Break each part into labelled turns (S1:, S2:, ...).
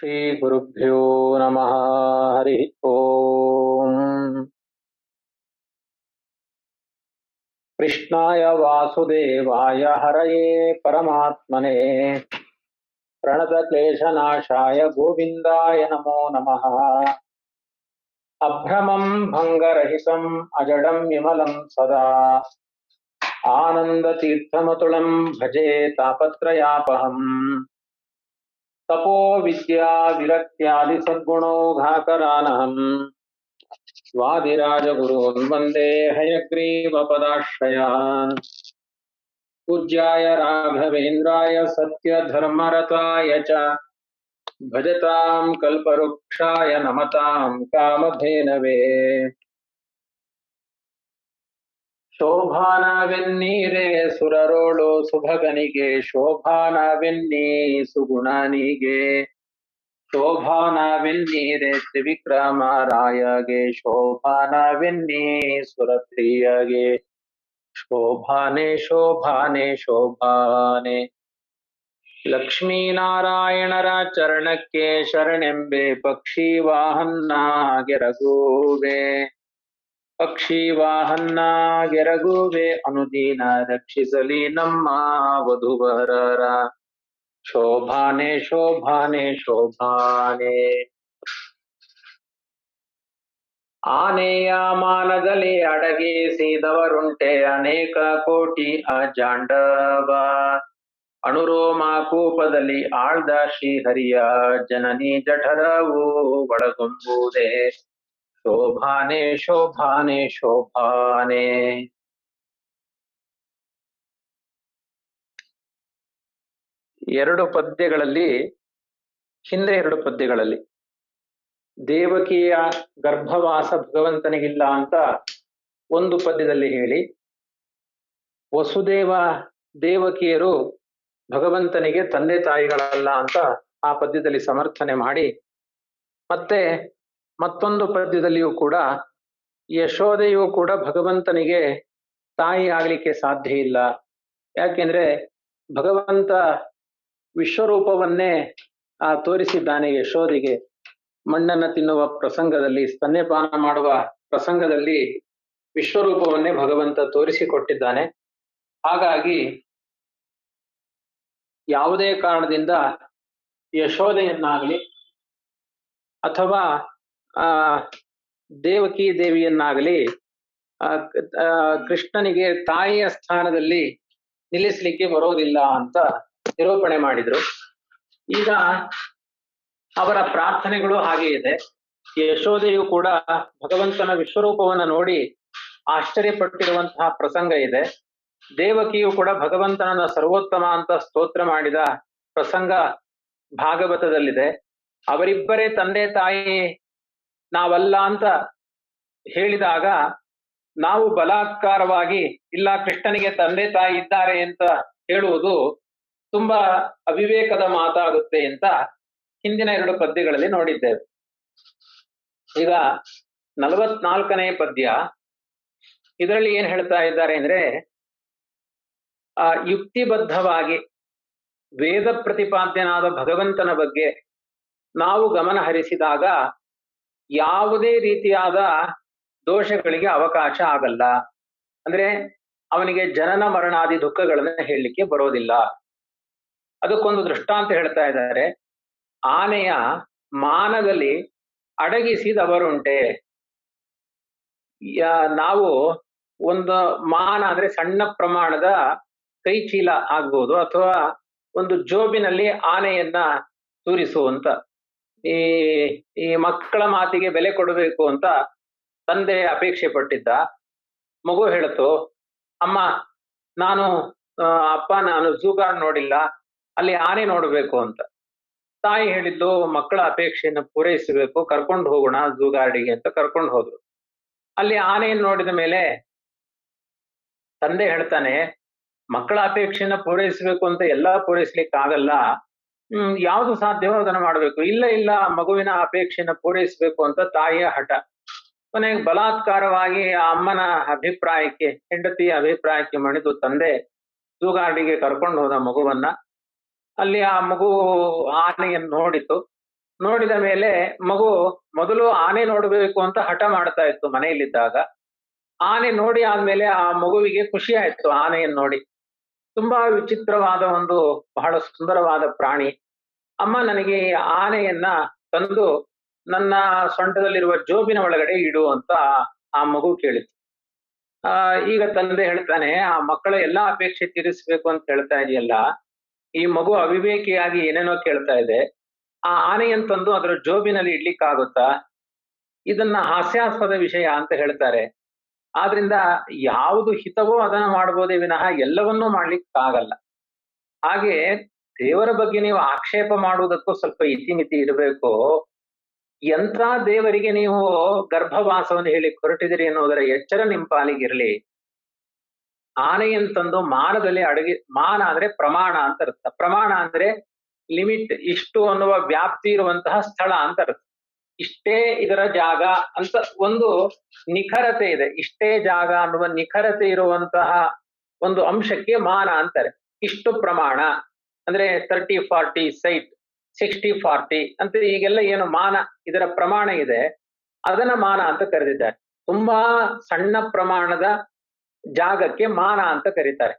S1: श्रीगुरुभ्यो नमः। हरिः ओम्। कृष्णाय वासुदेवाय हरये परमात्मने। प्रणतक्लेशनाशाय गोविन्दाय नमो नमः। अभ्रमम् भङ्गरहितम् अजडम् विमलम् सदा। आनन्दतीर्थमतुलम् भजे तापत्रयापहम्। तपो विद्या विरक्त्यादि सद्गुणोघाकरानहम् स्वादिराजगुरून् वंदे हयग्रीवपदाश्रयान्। पूज्याय राघवेन्द्राय सत्यधर्मरताय च। भजताम् कल्पवृक्षाय नमताम् कामधेनवे। ಶೋಭಾನವೆನ್ನೀರೆ ಸುರರೋಳು ಸುಭಗನಿಗೆ ಶೋಭಾನವೆನ್ನೀ ಸುಗುಣನಿಗೆ ಶೋಭಾನವೆನ್ನೀರೆ ತ್ರಿವಿಕ್ರಮರಾಯಗೆ ಶೋಭಾನವೆನ್ನೀ ಸುರಪ್ರಿಯಗೆ ಶೋಭಾನೆ ಶೋಭಾನೆ ಶೋಭಾನೆ ಲಕ್ಷ್ಮೀನಾರಾಯಣರ ಚರಣಕ್ಕೆ ಶರಣೆಂಬೆ ಪಕ್ಷಿ ವಾಹನ್ನಾಗೆ ರಘುವೆ ಪಕ್ಷಿ ವಾಹನ ಎರಗುವೆ ಅನುದೀನ ರಕ್ಷಿಸಲಿ ನಮ್ಮ ವಧುವರರ. ಶೋಭಾನೆ ಶೋಭಾನೆ ಶೋಭಾನೆ. ಆನೆಯ ಮಾನದಲ್ಲಿ ಅಡಗಿಸಿದವರುಂಟೆ ಅನೇಕ ಕೋಟಿ ಅಜಾಂಡವ. ಅಣುರೋಮ ಕೂಪದಲ್ಲಿ ಆಳ್ದ ಶ್ರೀಹರಿಯ ಜನನಿ ಜಠರವು ಒಳಗೊಂಬುದೇ. ಶೋಭಾನೆ ಶೋಭಾನೆ ಶೋಭಾನೆ. ಎರಡು ಪದ್ಯಗಳಲ್ಲಿ, ಹಿಂದೆ ಎರಡು ಪದ್ಯಗಳಲ್ಲಿ, ದೇವಕಿಯ ಗರ್ಭವಾಸ ಭಗವಂತನಿಗಿಲ್ಲ ಅಂತ ಒಂದು ಪದ್ಯದಲ್ಲಿ ಹೇಳಿ, ವಸುದೇವ ದೇವಕಿಯರು ಭಗವಂತನಿಗೆ ತಂದೆ ತಾಯಿಗಳಲ್ಲ ಅಂತ ಆ ಪದ್ಯದಲ್ಲಿ ಸಮರ್ಥನೆ ಮಾಡಿ, ಮತ್ತೆ ಮತ್ತೊಂದು ಪದ್ಯದಲ್ಲಿಯೂ ಕೂಡ ಯಶೋದೆಯು ಕೂಡ ಭಗವಂತನಿಗೆ ತಾಯಿ ಆಗ್ಲಿಕ್ಕೆ ಸಾಧ್ಯ ಇಲ್ಲ. ಯಾಕೆಂದ್ರೆ ಭಗವಂತ ವಿಶ್ವರೂಪವನ್ನೇ, ಆ, ತೋರಿಸಿದ್ದಾನೆ ಯಶೋದಿಗೆ. ಮಣ್ಣನ್ನ ತಿನ್ನುವ ಪ್ರಸಂಗದಲ್ಲಿ, ಸ್ತನ್ಯಪಾನ ಮಾಡುವ ಪ್ರಸಂಗದಲ್ಲಿ ವಿಶ್ವರೂಪವನ್ನೇ ಭಗವಂತ ತೋರಿಸಿಕೊಟ್ಟಿದ್ದಾನೆ. ಹಾಗಾಗಿ ಯಾವುದೇ ಕಾರಣದಿಂದ ಯಶೋದೆಯನ್ನಾಗಲಿ ಅಥವಾ ಆ, ದೇವಕಿ ದೇವಿಯನ್ನಾಗಲಿ, ಆ ಕೃಷ್ಣನಿಗೆ ತಾಯಿಯ ಸ್ಥಾನದಲ್ಲಿ ನಿಲ್ಲಿಸ್ಲಿಕ್ಕೆ ಬರೋದಿಲ್ಲ ಅಂತ ನಿರೂಪಣೆ ಮಾಡಿದ್ರು. ಈಗ ಅವರ ಪ್ರಾರ್ಥನೆಗಳು ಹಾಗೆ ಇದೆ. ಯಶೋದೆಯು ಕೂಡ ಭಗವಂತನ ವಿಶ್ವರೂಪವನ್ನ ನೋಡಿ ಆಶ್ಚರ್ಯಪಟ್ಟಿರುವಂತಹ ಪ್ರಸಂಗ ಇದೆ. ದೇವಕಿಯು ಕೂಡ ಭಗವಂತನನ್ನ ಸರ್ವೋತ್ತಮ ಅಂತ ಸ್ತೋತ್ರ ಮಾಡಿದ ಪ್ರಸಂಗ ಭಾಗವತದಲ್ಲಿದೆ. ಅವರಿಬ್ಬರೇ ತಂದೆ ತಾಯಿ ನಾವಲ್ಲ ಅಂತ ಹೇಳಿದಾಗ ನಾವು ಬಲಾತ್ಕಾರವಾಗಿ, ಇಲ್ಲ ಕೃಷ್ಣನಿಗೆ ತಂದೆ ತಾಯಿ ಇದ್ದಾರೆ ಅಂತ ಹೇಳುವುದು ತುಂಬಾ ಅವಿವೇಕದ ಮಾತಾಗುತ್ತೆ ಅಂತ ಹಿಂದಿನ ಎರಡು ಪದ್ಯಗಳಲ್ಲಿ ನೋಡಿದ್ದೇವೆ. ಈಗ ನಲವತ್ನಾಲ್ಕನೇ ಪದ್ಯ. ಇದರಲ್ಲಿ ಏನ್ ಹೇಳ್ತಾ ಇದ್ದಾರೆ ಅಂದ್ರೆ, ಆ ಯುಕ್ತಿಬದ್ಧವಾಗಿ ವೇದ ಪ್ರತಿಪಾದ್ಯನಾದ ಭಗವಂತನ ಬಗ್ಗೆ ನಾವು ಗಮನ ಹರಿಸಿದಾಗ ಯಾವುದೇ ರೀತಿಯಾದ ದೋಷಗಳಿಗೆ ಅವಕಾಶ ಆಗಲ್ಲ. ಅಂದ್ರೆ ಅವನಿಗೆ ಜನನ ಮರಣಾದಿ ದುಃಖಗಳನ್ನ ಹೇಳಲಿಕ್ಕೆ ಬರೋದಿಲ್ಲ. ಅದಕ್ಕೊಂದು ದೃಷ್ಟಾಂತ ಹೇಳ್ತಾ ಇದ್ದಾರೆ. ಆನೆಯ ಮಾನದಲ್ಲಿ ಅಡಗಿಸಿದವರುಂಟೆ. ನಾವು ಒಂದು ಮಾನ ಅಂದ್ರೆ ಸಣ್ಣ ಪ್ರಮಾಣದ ಕೈ ಚೀಲ ಆಗ್ಬೋದು ಅಥವಾ ಒಂದು ಜೋಬಿನಲ್ಲಿ ಆನೆಯನ್ನ ತೂರಿಸುವಂತ ಈ ಈ ಮಕ್ಕಳ ಮಾತಿಗೆ ಬೆಲೆ ಕೊಡಬೇಕು ಅಂತ ತಂದೆ ಅಪೇಕ್ಷೆ ಪಟ್ಟಿದ್ದ. ಮಗು ಹೇಳ್ತು ಅಮ್ಮ, ನಾನು ಅಪ್ಪ ನಾನು ಝೂಗಾರ್ಡ್ ನೋಡಿಲ್ಲ, ಅಲ್ಲಿ ಆನೆ ನೋಡಬೇಕು ಅಂತ. ತಾಯಿ ಹೇಳಿದ್ದು, ಮಕ್ಕಳ ಅಪೇಕ್ಷೆಯನ್ನು ಪೂರೈಸಬೇಕು, ಕರ್ಕೊಂಡು ಹೋಗೋಣ ಜೂಗಾರ್ಡಿಗೆ ಅಂತ ಕರ್ಕೊಂಡು ಹೋದ್ರು. ಅಲ್ಲಿ ಆನೆಯನ್ನು ನೋಡಿದ ಮೇಲೆ ತಂದೆ ಹೇಳ್ತಾನೆ, ಮಕ್ಕಳ ಅಪೇಕ್ಷೆನ ಪೂರೈಸಬೇಕು ಅಂತ ಎಲ್ಲಾ ಪೂರೈಸ್ಲಿಕ್ಕೆ ಆಗಲ್ಲ ಯಾವ್ದು ಸಾಧ್ಯವೋ ಅದನ್ನ ಮಾಡ್ಬೇಕು. ಇಲ್ಲ ಇಲ್ಲ, ಮಗುವಿನ ಅಪೇಕ್ಷೆಯನ್ನು ಪೂರೈಸಬೇಕು ಅಂತ ತಾಯಿಯ ಹಠ. ಕೊನೆಗೆ ಬಲಾತ್ಕಾರವಾಗಿ ಆ ಅಮ್ಮನ ಅಭಿಪ್ರಾಯಕ್ಕೆ, ಹೆಂಡತಿಯ ಅಭಿಪ್ರಾಯಕ್ಕೆ ಮಣಿದು ತಂದೆ ತೂಗಾಡಿಗೆ ಕರ್ಕೊಂಡು ಹೋದ ಮಗುವನ್ನ, ಅಲ್ಲಿ ಆ ಮಗು ಆನೆಯನ್ನು ನೋಡಿತು. ನೋಡಿದ ಮೇಲೆ ಮಗು ಮೊದಲು ಆನೆ ನೋಡಬೇಕು ಅಂತ ಹಠ ಮಾಡ್ತಾ ಇತ್ತು ಮನೆಯಲ್ಲಿದ್ದಾಗ. ಆನೆ ನೋಡಿ ಆದ್ಮೇಲೆ ಆ ಮಗುವಿಗೆ ಖುಷಿ ಆಯ್ತು ಆನೆಯನ್ನು ನೋಡಿ. ತುಂಬಾ ವಿಚಿತ್ರವಾದ ಒಂದು ಬಹಳ ಸುಂದರವಾದ ಪ್ರಾಣಿ. ಅಮ್ಮ ನನಗೆ ಆನೆಯನ್ನ ತಂದು ನನ್ನ ಸೊಂಟದಲ್ಲಿರುವ ಜೋಬಿನ ಒಳಗಡೆ ಇಡು ಅಂತ ಆ ಮಗು ಕೇಳಿತು. ಆ, ಈಗ ತಂದೆ ಹೇಳ್ತಾನೆ, ಆ ಮಕ್ಕಳ ಎಲ್ಲಾ ಅಪೇಕ್ಷೆ ತೀರಿಸ್ಬೇಕು ಅಂತ ಹೇಳ್ತಾ ಇದೆಯಲ್ಲ, ಈ ಮಗು ಅವಿವೇಕಿಯಾಗಿ ಏನೇನೋ ಕೇಳ್ತಾ ಇದೆ, ಆ ಆನೆಯನ್ನು ತಂದು ಅದರ ಜೋಬಿನಲ್ಲಿ ಇಡ್ಲಿಕ್ಕಾಗುತ್ತಾ? ಇದನ್ನ ಹಾಸ್ಯಾಸ್ಪದ ವಿಷಯ ಅಂತ ಹೇಳ್ತಾರೆ. ಆದ್ರಿಂದ ಯಾವುದು ಹಿತವೋ ಅದನ್ನ ಮಾಡ್ಬೋದೇ ವಿನಃ ಎಲ್ಲವನ್ನೂ ಮಾಡ್ಲಿಕ್ಕಾಗಲ್ಲ. ಹಾಗೆ ದೇವರ ಬಗ್ಗೆ ನೀವು ಆಕ್ಷೇಪ ಮಾಡುವುದಕ್ಕೂ ಸ್ವಲ್ಪ ಇತಿಮಿತಿ ಇರಬೇಕು. ಯಂತ್ರ ದೇವರಿಗೆ ನೀವು ಗರ್ಭವಾಸವನ್ನು ಹೇಳಿ ಹೊರಟಿದಿರಿ ಎನ್ನುವುದರ ಎಚ್ಚರ ನಿಮ್ಮ ಪಾಲಿಗಿರಲಿ ಆನೆಯಂತಂದು ತಂದು ಮಾನದಲ್ಲಿ ಅಡಗಿ, ಮಾನ ಅಂದ್ರೆ ಪ್ರಮಾಣ ಅಂತ ಅರ್ಥ. ಪ್ರಮಾಣ ಅಂದ್ರೆ ಲಿಮಿಟ್ ಇಷ್ಟು ಅನ್ನುವ ವ್ಯಾಪ್ತಿ ಇರುವಂತಹ ಸ್ಥಳ ಅಂತ ಅರ್ಥ. ಇಷ್ಟೇ ಇದರ ಜಾಗ ಅಂತ ಒಂದು ನಿಖರತೆ ಇದೆ. ಇಷ್ಟೇ ಜಾಗ ಅನ್ನುವ ನಿಖರತೆ ಇರುವಂತಹ ಒಂದು ಅಂಶಕ್ಕೆ ಮಾನ ಅಂತಾರೆ. ಇಷ್ಟು ಪ್ರಮಾಣ ಅಂದ್ರೆ thirty forty site sixty forty ಅಂತ ಈಗೆಲ್ಲ ಏನು ಮಾನ ಇದರ ಪ್ರಮಾಣ ಇದೆ. ಅದನ್ನ ಮಾನ ಅಂತ ಕರೆದಿದ್ದಾರೆ. ತುಂಬಾ ಸಣ್ಣ ಪ್ರಮಾಣದ ಜಾಗಕ್ಕೆ ಮಾನ ಅಂತ ಕರೀತಾರೆ.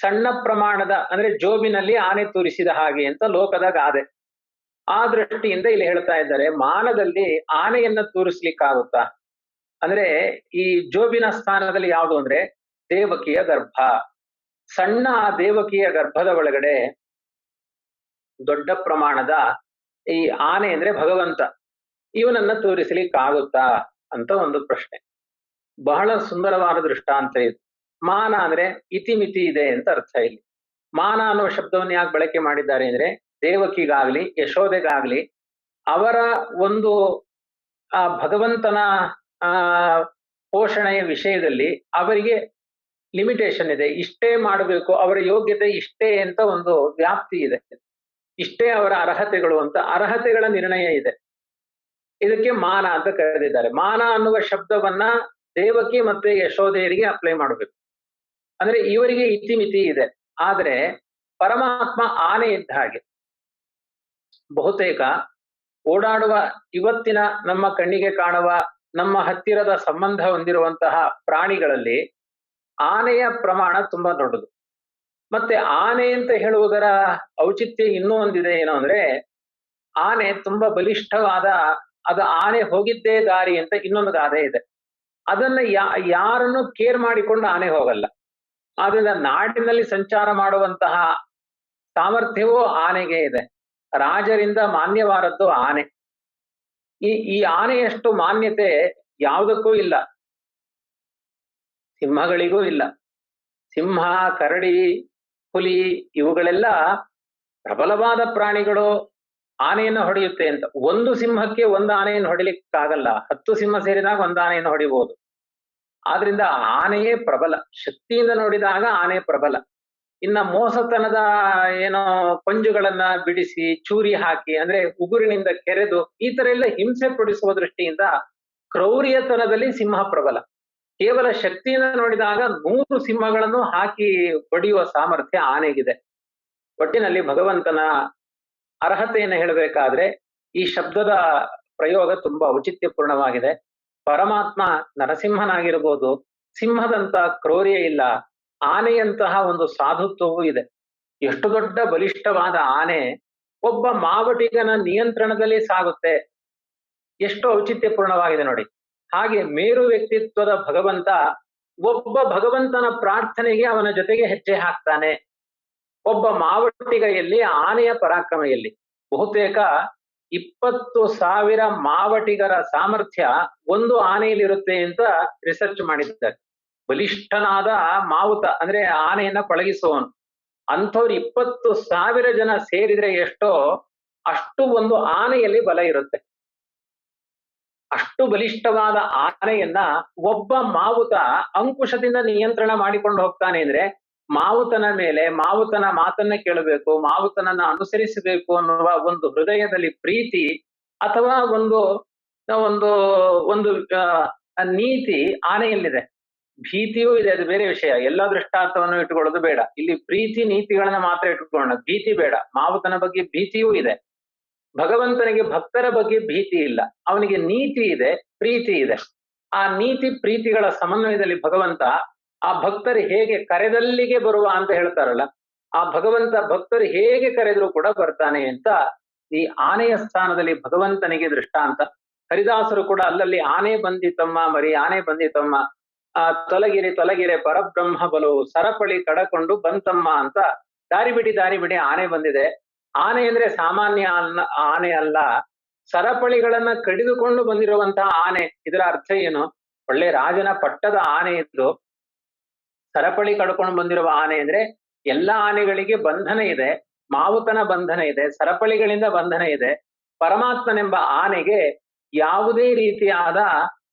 S1: ಸಣ್ಣ ಪ್ರಮಾಣದ ಅಂದ್ರೆ ಜೋಬಿನಲ್ಲಿ ಆನೆ ತೋರಿಸಿದ ಹಾಗೆ ಅಂತ ಲೋಕದ ಗಾದೆ. ಆ ದೃಷ್ಟಿಯಿಂದ ಇಲ್ಲಿ ಹೇಳ್ತಾ ಇದ್ದಾರೆ, ಮಾನದಲ್ಲಿ ಆನೆಯನ್ನ ತೋರಿಸ್ಲಿಕ್ಕಾಗುತ್ತಾ? ಅಂದ್ರೆ ಈ ಜೋಬಿನ ಸ್ಥಾನದಲ್ಲಿ ಯಾವುದು ಅಂದ್ರೆ ದೇವಕಿಯ ಗರ್ಭ. ಸಣ್ಣ ಆ ದೇವಕಿಯ ಗರ್ಭದ ಒಳಗಡೆ ದೊಡ್ಡ ಪ್ರಮಾಣದ ಈ ಆನೆ ಅಂದ್ರೆ ಭಗವಂತ. ಇವನನ್ನ ತೋರಿಸಲಿಕ್ಕಾಗುತ್ತಾ ಅಂತ ಒಂದು ಪ್ರಶ್ನೆ. ಬಹಳ ಸುಂದರವಾದ ದೃಷ್ಟಾಂತ ಇದು. ಮಾನ ಅಂದ್ರೆ ಇತಿಮಿತಿ ಇದೆ ಅಂತ ಅರ್ಥ ಇಲ್ಲಿ. ಮಾನ ಅನ್ನುವ ಶಬ್ದವನ್ನು ಯಾಕೆ ಬಳಕೆ ಮಾಡಿದ್ದಾರೆ ಅಂದ್ರೆ ದೇವಕಿಗಾಗ್ಲಿ ಯಶೋದೆಗಾಗ್ಲಿ ಅವರ ಒಂದು, ಆ, ಭಗವಂತನ, ಆ, ಪೋಷಣೆಯ ವಿಷಯದಲ್ಲಿ ಅವರಿಗೆ ಲಿಮಿಟೇಷನ್ ಇದೆ. ಇಷ್ಟೇ ಮಾಡಬೇಕು, ಅವರ ಯೋಗ್ಯತೆ ಇಷ್ಟೇ ಅಂತ ಒಂದು ವ್ಯಾಪ್ತಿ ಇದೆ. ಇಷ್ಟೇ ಅವರ ಅರ್ಹತೆಗಳು ಅಂತ, ಅರ್ಹತೆಗಳ ನಿರ್ಣಯ ಇದೆ. ಇದಕ್ಕೆ ಮಾನ ಅಂತ ಕರೆದಿದ್ದಾರೆ. ಮಾನ ಅನ್ನುವ ಶಬ್ದವನ್ನ ದೇವಕಿ ಮತ್ತೆ ಯಶೋಧೆಯರಿಗೆ ಅಪ್ಲೈ ಮಾಡಬೇಕು. ಅಂದ್ರೆ ಇವರಿಗೆ ಇತಿಮಿತಿ ಇದೆ. ಆದ್ರೆ ಪರಮಾತ್ಮ ಆನೆ ಇದ್ದ ಹಾಗೆ. ಬಹುತೇಕ ಓಡಾಡುವ ಇವತ್ತಿನ ನಮ್ಮ ಕಣ್ಣಿಗೆ ಕಾಣುವ, ನಮ್ಮ ಹತ್ತಿರದ ಸಂಬಂಧ ಹೊಂದಿರುವಂತಹ ಪ್ರಾಣಿಗಳಲ್ಲಿ ಆನೆಯ ಪ್ರಮಾಣ ತುಂಬಾ ದೊಡ್ಡದು. ಮತ್ತೆ ಆನೆ ಅಂತ ಹೇಳುವುದರ ಔಚಿತ್ಯ ಇನ್ನೂ ಒಂದಿದೆ ಏನು ಅಂದ್ರೆ, ಆನೆ ತುಂಬಾ ಬಲಿಷ್ಠವಾದ, ಅದು ಆನೆ ಹೋಗಿದ್ದೇ ದಾರಿ ಅಂತ ಇನ್ನೊಂದು ಗಾದೆ ಇದೆ. ಅದನ್ನ ಯಾ, ಯಾರನ್ನು ಕೇರ್ ಮಾಡಿಕೊಂಡು ಆನೆ ಹೋಗಲ್ಲ. ಆದ್ರಿಂದ ನಾಡಿನಲ್ಲಿ ಸಂಚಾರ ಮಾಡುವಂತಹ ಸಾಮರ್ಥ್ಯವೂ ಆನೆಗೆ ಇದೆ. ರಾಜರಿಂದ ಮಾನ್ಯವಾದದ್ದು ಆನೆ. ಈ ಈ ಆನೆಯಷ್ಟು ಮಾನ್ಯತೆ ಯಾವುದಕ್ಕೂ ಇಲ್ಲ. ಸಿಂಹಗಳಿಗೂ ಇಲ್ಲ. ಸಿಂಹ, ಕರಡಿ, ಹುಲಿ ಇವುಗಳೆಲ್ಲ ಪ್ರಬಲವಾದ ಪ್ರಾಣಿಗಳು ಆನೆಯನ್ನು ಹೊಡೆಯುತ್ತೆ ಅಂತ. ಒಂದು ಸಿಂಹಕ್ಕೆ ಒಂದು ಆನೆಯನ್ನು ಹೊಡಿಲಿಕ್ಕಾಗಲ್ಲ. ಹತ್ತು ಸಿಂಹ ಸೇರಿದಾಗ ಒಂದು ಆನೆಯನ್ನು ಹೊಡಿಬಹುದು ಆದ್ರಿಂದ ಆನೆಯೇ ಪ್ರಬಲ. ಶಕ್ತಿಯಿಂದ ನೋಡಿದಾಗ ಆನೆ ಪ್ರಬಲ. ಇನ್ನ ಮೋಸತನದ ಏನೋ ಪಂಜುಗಳನ್ನ ಬಿಡಿಸಿ, ಚೂರಿ ಹಾಕಿ, ಅಂದ್ರೆ ಉಗುರಿನಿಂದ ಕೆರೆದು ಈ ತರ ಎಲ್ಲ ಹಿಂಸೆ ಪಡಿಸುವ ದೃಷ್ಟಿಯಿಂದ ಕ್ರೌರ್ಯತನದಲ್ಲಿ ಸಿಂಹ ಪ್ರಬಲ. ಕೇವಲ ಶಕ್ತಿಯಿಂದ ನೋಡಿದಾಗ ನೂರು ಸಿಂಹಗಳನ್ನು ಹಾಕಿ ಹೊಡೆಯುವ ಸಾಮರ್ಥ್ಯ ಆನೆಗಿದೆ. ಒಟ್ಟಿನಲ್ಲಿ ಭಗವಂತನ ಅರ್ಹತೆಯನ್ನು ಹೇಳಬೇಕಾದ್ರೆ ಈ ಶಬ್ದದ ಪ್ರಯೋಗ ತುಂಬಾ ಔಚಿತ್ಯಪೂರ್ಣವಾಗಿದೆ. ಪರಮಾತ್ಮ ನರಸಿಂಹನಾಗಿರ್ಬೋದು, ಸಿಂಹದಂತ ಕ್ರೌರ್ಯ ಇಲ್ಲ ಆನೆಯಂತಹ ಒಂದು ಸಾಧುತ್ವವೂ ಇದೆ. ಎಷ್ಟು ದೊಡ್ಡ ಬಲಿಷ್ಠವಾದ ಆನೆ ಒಬ್ಬ ಮಾವಟಿಗನ ನಿಯಂತ್ರಣದಲ್ಲಿ ಸಾಗುತ್ತೆ. ಎಷ್ಟು ಔಚಿತ್ಯಪೂರ್ಣವಾಗಿದೆ ನೋಡಿ. ಹಾಗೆ ಮೇರು ವ್ಯಕ್ತಿತ್ವದ ಭಗವಂತ ಒಬ್ಬ ಭಗವಂತನ ಪ್ರಾರ್ಥನೆಗೆ ಅವನ ಜೊತೆಗೆ ಹೆಜ್ಜೆ ಹಾಕ್ತಾನೆ. ಒಬ್ಬ ಮಾವಟಿಗೆಯಲ್ಲಿ, ಆನೆಯ ಪರಾಕ್ರಮ ಎಲ್ಲಿ ಬಹುತೇಕ ಇಪ್ಪತ್ತು ಸಾವಿರ ಮಾವಟಿಗರ ಸಾಮರ್ಥ್ಯ ಒಂದು ಆನೆಯಲ್ಲಿರುತ್ತೆ ಅಂತ ರಿಸರ್ಚ್ ಮಾಡಿದ್ದಾರೆ. ಬಲಿಷ್ಠನಾದ ಮಾವುತ, ಅಂದ್ರೆ ಆನೆಯನ್ನ ಪಳಗಿಸುವವನು ಅಂಥವ್ರು ಇಪ್ಪತ್ತು ಸಾವಿರ ಜನ ಸೇರಿದ್ರೆ ಎಷ್ಟೋ, ಅಷ್ಟು ಒಂದು ಆನೆಯಲ್ಲಿ ಬಲ ಇರುತ್ತೆ. ಅಷ್ಟು ಬಲಿಷ್ಠವಾದ ಆನೆಯನ್ನ ಒಬ್ಬ ಮಾವುತ ಅಂಕುಶದಿಂದ ನಿಯಂತ್ರಣ ಮಾಡಿಕೊಂಡು ಹೋಗ್ತಾನೆ ಅಂದ್ರೆ, ಮಾವುತನ ಮೇಲೆ ಮಾವುತನ ಮಾತನ್ನ ಕೇಳಬೇಕು, ಮಾವುತನನ್ನ ಅನುಸರಿಸಬೇಕು ಅನ್ನುವ ಒಂದು ಹೃದಯದಲ್ಲಿ ಪ್ರೀತಿ ಅಥವಾ ಒಂದು ಒಂದು ಒಂದು ನೀತಿ ಆನೆಯಲ್ಲಿದೆ. ಭೀತಿಯೂ ಇದೆ, ಅದು ಬೇರೆ ವಿಷಯ. ಎಲ್ಲ ದೃಷ್ಟಾಂತವನ್ನು ಇಟ್ಟುಕೊಳ್ಳೋದು ಬೇಡ. ಇಲ್ಲಿ ಪ್ರೀತಿ ನೀತಿಗಳನ್ನ ಮಾತ್ರ ಇಟ್ಟುಕೊಳ್ಳೋಣ. ಭೀತಿ ಬೇಡ. ಮಾವುತನ ಬಗ್ಗೆ ಭೀತಿಯೂ ಇದೆ. ಭಗವಂತನಿಗೆ ಭಕ್ತರ ಬಗ್ಗೆ ಭೀತಿ ಇಲ್ಲ. ಅವನಿಗೆ ನೀತಿ ಇದೆ, ಪ್ರೀತಿ ಇದೆ. ಆ ನೀತಿ ಪ್ರೀತಿಗಳ ಸಮನ್ವಯದಲ್ಲಿ ಭಗವಂತ ಆ ಭಕ್ತರು ಹೇಗೆ ಕರೆದಲ್ಲಿಗೆ ಬರುವ ಅಂತ ಹೇಳ್ತಾರಲ್ಲ, ಆ ಭಗವಂತ ಭಕ್ತರು ಹೇಗೆ ಕರೆದ್ರು ಕೂಡ ಬರ್ತಾನೆ ಅಂತ ಈ ಆನೆಯ ಸ್ಥಾನದಲ್ಲಿ ಭಗವಂತನಿಗೆ ದೃಷ್ಟಾಂತ. ಹರಿದಾಸರು ಕೂಡ ಅಲ್ಲಲ್ಲಿ, ಆನೆ ಬಂದಿತಮ್ಮ ಮರಿ, ಆನೆ ಬಂದಿತಮ್ಮ ಆ ತೊಲಗಿರಿ ತೊಲಗಿರೆ ಪರಬ್ರಹ್ಮ ಬಲು ಸರಪಳಿ ಕಡಕೊಂಡು ಬಂತಮ್ಮ ಅಂತ ದಾರಿ ಬಿಡಿ ದಾರಿ ಬಿಡಿ, ಆನೆ ಬಂದಿದೆ. ಆನೆ ಅಂದ್ರೆ ಸಾಮಾನ್ಯ ಆನೆ ಅಲ್ಲ. ಸರಪಳಿಗಳನ್ನ ಕಡಿದುಕೊಂಡು ಬಂದಿರುವಂತಹ ಆನೆ, ಇದರ ಅರ್ಥ ಏನು? ಒಳ್ಳೆ ರಾಜನ ಪಟ್ಟದ ಆನೆ ಇದ್ದು ಸರಪಳಿ ಕಡ್ಕೊಂಡು ಬಂದಿರುವ ಆನೆ ಅಂದ್ರೆ ಎಲ್ಲಾ ಆನೆಗಳಿಗೆ ಬಂಧನ ಇದೆ, ಮಾವುತನ ಬಂಧನ ಇದೆ, ಸರಪಳಿಗಳಿಂದ ಬಂಧನ ಇದೆ. ಪರಮಾತ್ಮನೆಂಬ ಆನೆಗೆ ಯಾವುದೇ ರೀತಿಯಾದ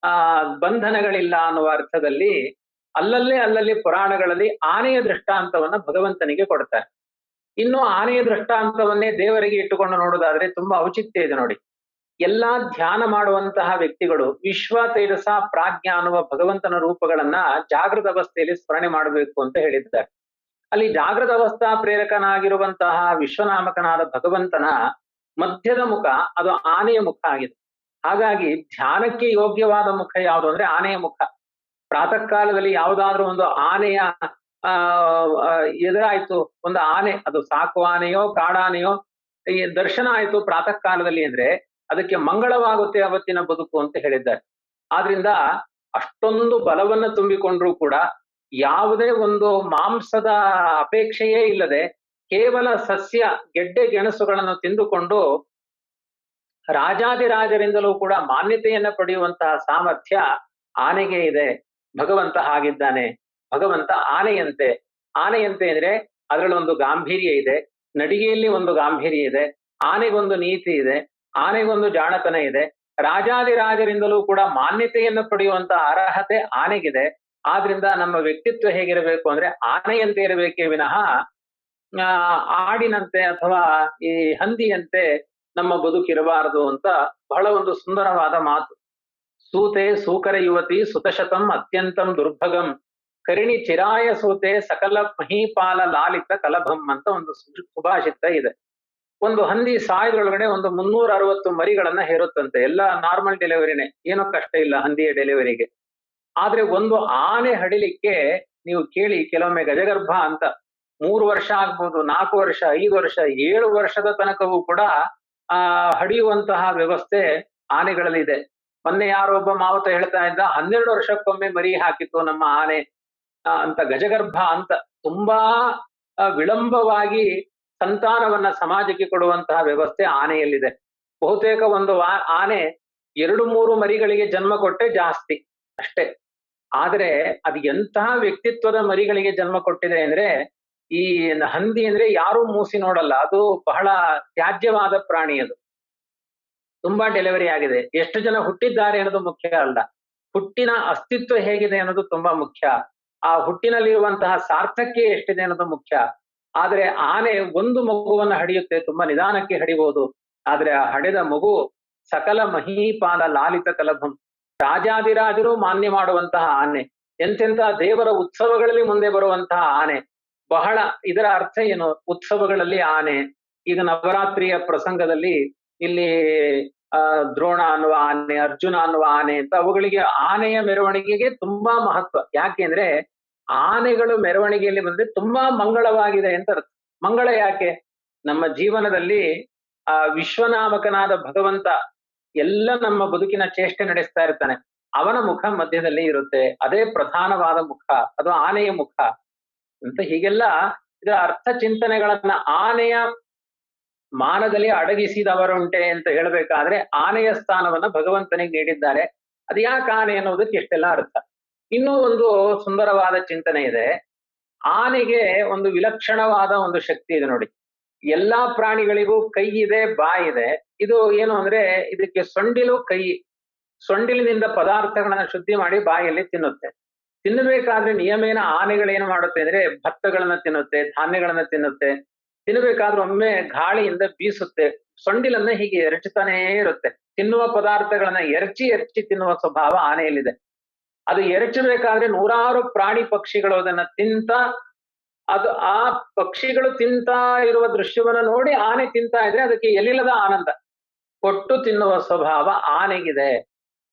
S1: ಆ ಬಂಧನಗಳಿಲ್ಲ ಅನ್ನುವ ಅರ್ಥದಲ್ಲಿ ಅಲ್ಲಲ್ಲೇ ಅಲ್ಲಲ್ಲಿ ಪುರಾಣಗಳಲ್ಲಿ ಆನೆಯ ದೃಷ್ಟಾಂತವನ್ನ ಭಗವಂತನಿಗೆ ಕೊಡ್ತಾರೆ. ಇನ್ನು ಆನೆಯ ದೃಷ್ಟಾಂತವನ್ನೇ ದೇವರಿಗೆ ಇಟ್ಟುಕೊಂಡು ನೋಡೋದಾದ್ರೆ ತುಂಬಾ ಔಚಿತ್ಯ ಇದೆ ನೋಡಿ. ಎಲ್ಲಾ ಧ್ಯಾನ ಮಾಡುವಂತಹ ವ್ಯಕ್ತಿಗಳು ವಿಶ್ವ ತೇಜಸ ಪ್ರಾಜ್ಞ ಅನ್ನುವ ಭಗವಂತನ ರೂಪಗಳನ್ನ ಜಾಗೃತ ಅವಸ್ಥೆಯಲ್ಲಿ ಸ್ಮರಣೆ ಮಾಡಬೇಕು ಅಂತ ಹೇಳಿದ್ದಾರೆ. ಅಲ್ಲಿ ಜಾಗೃತ ಅವಸ್ಥಾ ಪ್ರೇರಕನಾಗಿರುವಂತಹ ವಿಶ್ವನಾಮಕನಾದ ಭಗವಂತನ ಮಧ್ಯದ ಮುಖ ಅದು ಆನೆಯ ಮುಖ ಆಗಿದೆ. ಹಾಗಾಗಿ ಧ್ಯಾನಕ್ಕೆ ಯೋಗ್ಯವಾದ ಮುಖ ಯಾವುದು ಅಂದ್ರೆ ಆನೆಯ ಮುಖ. ಪ್ರಾತಃ ಕಾಲದಲ್ಲಿ ಯಾವುದಾದ್ರೂ ಒಂದು ಆನೆಯ, ಆ ಎದುರಾಯ್ತು, ಒಂದು ಆನೆ, ಅದು ಸಾಕು ಆನೆಯೋ ಕಾಡಾನೆಯೋ ದರ್ಶನ ಆಯ್ತು ಪ್ರಾತಃ ಕಾಲದಲ್ಲಿ ಅಂದ್ರೆ ಅದಕ್ಕೆ ಮಂಗಳವಾಗುತ್ತೆ ಅವತ್ತಿನ ಬದುಕು ಅಂತ ಹೇಳಿದ್ದಾರೆ. ಆದ್ರಿಂದ ಅಷ್ಟೊಂದು ಬಲವನ್ನ ತುಂಬಿಕೊಂಡ್ರು ಕೂಡ ಯಾವುದೇ ಒಂದು ಮಾಂಸದ ಅಪೇಕ್ಷೆಯೇ ಇಲ್ಲದೆ ಕೇವಲ ಸಸ್ಯ, ಗೆಡ್ಡೆ ಗೆಣಸುಗಳನ್ನು ತಿಂದುಕೊಂಡು ರಾಜಾದಿರಾಜರಿಂದಲೂ ಕೂಡ ಮಾನ್ಯತೆಯನ್ನ ಪಡೆಯುವಂತಹ ಸಾಮರ್ಥ್ಯ ಆನೆಗೆ ಇದೆ. ಭಗವಂತ ಹಾಗಿದ್ದಾನೆ. ಭಗವಂತ ಆನೆಯಂತೆ. ಆನೆಯಂತೆ ಅಂದ್ರೆ ಅದರಲ್ಲೊಂದು ಗಾಂಭೀರ್ಯ ಇದೆ. ನಡಿಗೆಯಲ್ಲಿ ಒಂದು ಗಾಂಭೀರ್ಯ ಇದೆ. ಆನೆಗೊಂದು ನೀತಿ ಇದೆ. ಆನೆಗೊಂದು ಜಾಣತನ ಇದೆ. ರಾಜಾದಿರಾಜರಿಂದಲೂ ಕೂಡ ಮಾನ್ಯತೆಯನ್ನು ಪಡೆಯುವಂತಹ ಅರ್ಹತೆ ಆನೆಗಿದೆ. ಆದ್ರಿಂದ ನಮ್ಮ ವ್ಯಕ್ತಿತ್ವ ಹೇಗಿರಬೇಕು ಅಂದ್ರೆ ಆನೆಯಂತೆ ಇರಬೇಕೇ ವಿನಃ ಆಡಿನಂತೆ ಅಥವಾ ಈ ಹಂದಿಯಂತೆ ನಮ್ಮ ಬದುಕಿರಬಾರದು ಅಂತ ಬಹಳ ಒಂದು ಸುಂದರವಾದ ಮಾತು. ಸೂತೆ ಸೂಕರ ಯುವತಿ ಸುತಶತಂ ಅತ್ಯಂತಂ ದುರ್ಭಗಂ. ಕರಿಣಿ ಚಿರಾಯ ಸೂತೆ ಸಕಲ ಮಹಿಪಾಲ ಲಾಲಿತ ಕಲಭಂ ಅಂತ ಒಂದು ಸುಭಾಷಿತ ಇದೆ. ಒಂದು ಹಂದಿ ಸಾಯದೊಳಗಡೆ ಒಂದು ಮುನ್ನೂರ ಅರವತ್ತು ಮರಿಗಳನ್ನ ಹೇರುತ್ತಂತೆ. ಎಲ್ಲ ನಾರ್ಮಲ್ ಡೆಲಿವರಿನೇ ಏನೋ ಕಷ್ಟ ಇಲ್ಲ ಹಂದಿಯ ಡೆಲಿವರಿಗೆ ಆದ್ರೆ ಒಂದು ಆನೆ ಹಡಿಲಿಕ್ಕೆ ನೀವು ಕೇಳಿ ಕೆಲವೊಮ್ಮೆ ಗಜಗರ್ಭ ಅಂತ. ಮೂರು ವರ್ಷ ಆಗ್ಬೋದು, ನಾಲ್ಕು ವರ್ಷ, ಐದು ವರ್ಷ, ಏಳು ವರ್ಷದ ತನಕವೂ ಕೂಡ ಆ ಹಡಿಯುವಂತಹ ವ್ಯವಸ್ಥೆ ಆನೆಗಳಲ್ಲಿ ಇದೆ ಮೊನ್ನೆ ಯಾರೊಬ್ಬ ಮಾವತ ಹೇಳ್ತಾ ಇದ್ದ, ಹನ್ನೆರಡು ವರ್ಷಕ್ಕೊಮ್ಮೆ ಮರಿ ಹಾಕಿತ್ತು ನಮ್ಮ ಆನೆ ಅಂತ ಗಜಗರ್ಭ ಅಂತ ತುಂಬಾ ವಿಳಂಬವಾಗಿ ಸಂತಾನವನ್ನ ಸಮಾಜಕ್ಕೆ ಕೊಡುವಂತಹ ವ್ಯವಸ್ಥೆ ಆನೆಯಲ್ಲಿದೆ. ಬಹುತೇಕ ಒಂದು ಆನೆ ಎರಡು ಮೂರು ಮರಿಗಳಿಗೆ ಜನ್ಮ ಕೊಟ್ಟೆ ಜಾಸ್ತಿ ಅಷ್ಟೇ. ಆದರೆ ಅದು ಎಂತಹ ವ್ಯಕ್ತಿತ್ವದ ಮರಿಗಳಿಗೆ ಜನ್ಮ ಕೊಟ್ಟಿದೆ ಅಂದ್ರೆ ಈ ಹಂದಿ ಅಂದ್ರೆ ಯಾರೂ ಮೂಸಿ ನೋಡಲ್ಲ. ಅದು ಬಹಳ ತ್ಯಾಜ್ಯವಾದ ಪ್ರಾಣಿ ಅದು. ತುಂಬಾ ಡೆಲಿವರಿ ಆಗಿದೆ. ಎಷ್ಟು ಜನ ಹುಟ್ಟಿದ್ದಾರೆ ಅನ್ನೋದು ಮುಖ್ಯ ಅಲ್ಲ. ಹುಟ್ಟಿನ ಅಸ್ತಿತ್ವ ಹೇಗಿದೆ ಅನ್ನೋದು ತುಂಬಾ ಮುಖ್ಯ. ಆ ಹುಟ್ಟಿನಲ್ಲಿರುವಂತಹ ಸಾರ್ಥಕ್ಯ ಎಷ್ಟಿದೆ ಅನ್ನೋದು ಮುಖ್ಯ. ಆದ್ರೆ ಆನೆ ಒಂದು ಮಗುವನ್ನ ಹಡಿಯುತ್ತೆ, ತುಂಬಾ ನಿಧಾನಕ್ಕೆ ಹಡಿಬಹುದು ಆದ್ರೆ ಆ ಹಡೆದ ಮಗು ಸಕಲ ಮಹೀಪಾಲ ಲಾಲಿತ ಕಲಭಂ. ರಾಜಾದಿರಾಜರು ಮಾನ್ಯ ಮಾಡುವಂತಹ ಆನೆ. ಎಂತೆಂತಹ ದೇವರ ಉತ್ಸವಗಳಲ್ಲಿ ಮುಂದೆ ಬರುವಂತಹ ಆನೆ. ಬಹಳ ಇದರ ಅರ್ಥ ಏನು? ಉತ್ಸವಗಳಲ್ಲಿ ಆನೆ, ಈಗ ನವರಾತ್ರಿಯ ಪ್ರಸಂಗದಲ್ಲಿ ಇಲ್ಲಿ, ಆ, ದ್ರೋಣ ಅನ್ನುವ ಆನೆ, ಅರ್ಜುನ ಅನ್ನುವ ಆನೆ ಅಂತ ಅವುಗಳಿಗೆ ಆನೆಯ ಮೆರವಣಿಗೆಗೆ ತುಂಬಾ ಮಹತ್ವ. ಯಾಕೆಂದ್ರೆ ಆನೆಗಳು ಮೆರವಣಿಗೆಯಲ್ಲಿ ಬಂದ್ರೆ ತುಂಬಾ ಮಂಗಳವಾಗಿದೆ ಅಂತ ಅರ್ಥ. ಮಂಗಳ ಯಾಕೆ? ನಮ್ಮ ಜೀವನದಲ್ಲಿ, ಆ, ವಿಶ್ವನಾಮಕನಾದ ಭಗವಂತ ಎಲ್ಲ ನಮ್ಮ ಬದುಕಿನ ಚೇಷ್ಟೆ ನಡೆಸ್ತಾ ಇರ್ತಾನೆ. ಅವನ ಮುಖ ಮಧ್ಯದಲ್ಲಿ ಇರುತ್ತೆ. ಅದೇ ಪ್ರಧಾನವಾದ ಮುಖ, ಅದು ಆನೆಯ ಮುಖ. ಅಂತ ಹೀಗೆಲ್ಲ ಇದರ ಅರ್ಥ ಚಿಂತನೆಗಳನ್ನ ಆನೆಯ ಮಾನದಲ್ಲಿ ಅಡಗಿಸಿದವರುಂಟೆ ಅಂತ ಹೇಳ್ಬೇಕಾದ್ರೆ ಆನೆಯ ಸ್ಥಾನವನ್ನ ಭಗವಂತನಿಗೆ ನೀಡಿದ್ದಾರೆ. ಅದು ಯಾಕೆ ಆನೆ ಅನ್ನೋದಕ್ಕೆ ಎಷ್ಟೆಲ್ಲ ಅರ್ಥ. ಇನ್ನೂ ಒಂದು ಸುಂದರವಾದ ಚಿಂತನೆ ಇದೆ. ಆನೆಗೆ ಒಂದು ವಿಲಕ್ಷಣವಾದ ಒಂದು ಶಕ್ತಿ ಇದೆ ನೋಡಿ. ಎಲ್ಲಾ ಪ್ರಾಣಿಗಳಿಗೂ ಕೈ ಇದೆ, ಬಾಯಿ ಇದೆ. ಇದು ಏನು ಅಂದ್ರೆ ಇದಕ್ಕೆ ಸೊಂಡಿಲು ಕೈ, ಸೊಂಡಿಲಿನಿಂದ ಪದಾರ್ಥಗಳನ್ನ ಶುದ್ಧಿ ಮಾಡಿ ಬಾಯಲ್ಲಿ ತಿನ್ನುತ್ತೆ. ತಿನ್ನಬೇಕಾದ್ರೆ ನಿಯಮೇನ ಆನೆಗಳೇನು ಮಾಡುತ್ತೆ ಅಂದ್ರೆ ಭತ್ತಗಳನ್ನ ತಿನ್ನುತ್ತೆ, ಧಾನ್ಯಗಳನ್ನ ತಿನ್ನುತ್ತೆ. ತಿನ್ನಬೇಕಾದ್ರೂ ಒಮ್ಮೆ ಗಾಳಿಯಿಂದ ಬೀಸುತ್ತೆ. ಸೊಂಡಿಲನ್ನ ಹೀಗೆ ಎರಚುತ್ತಾನೇ ಇರುತ್ತೆ. ತಿನ್ನುವ ಪದಾರ್ಥಗಳನ್ನ ಎರಚಿ ಎರಚಿ ತಿನ್ನುವ ಸ್ವಭಾವ ಆನೆಯಲ್ಲಿದೆ. ಅದು ಎರಚಬೇಕಾದ್ರೆ ನೂರಾರು ಪ್ರಾಣಿ ಪಕ್ಷಿಗಳು ಅದನ್ನ ತಿಂತ, ಅದು ಆ ಪಕ್ಷಿಗಳು ತಿಂತಾ ಇರುವ ದೃಶ್ಯವನ್ನ ನೋಡಿ ಆನೆ ತಿಂತಾ ಇದ್ರೆ ಅದಕ್ಕೆ ಎಲ್ಲಿಲ್ಲದ ಆನಂದ. ಕೊಟ್ಟು ತಿನ್ನುವ ಸ್ವಭಾವ ಆನೆಗಿದೆ.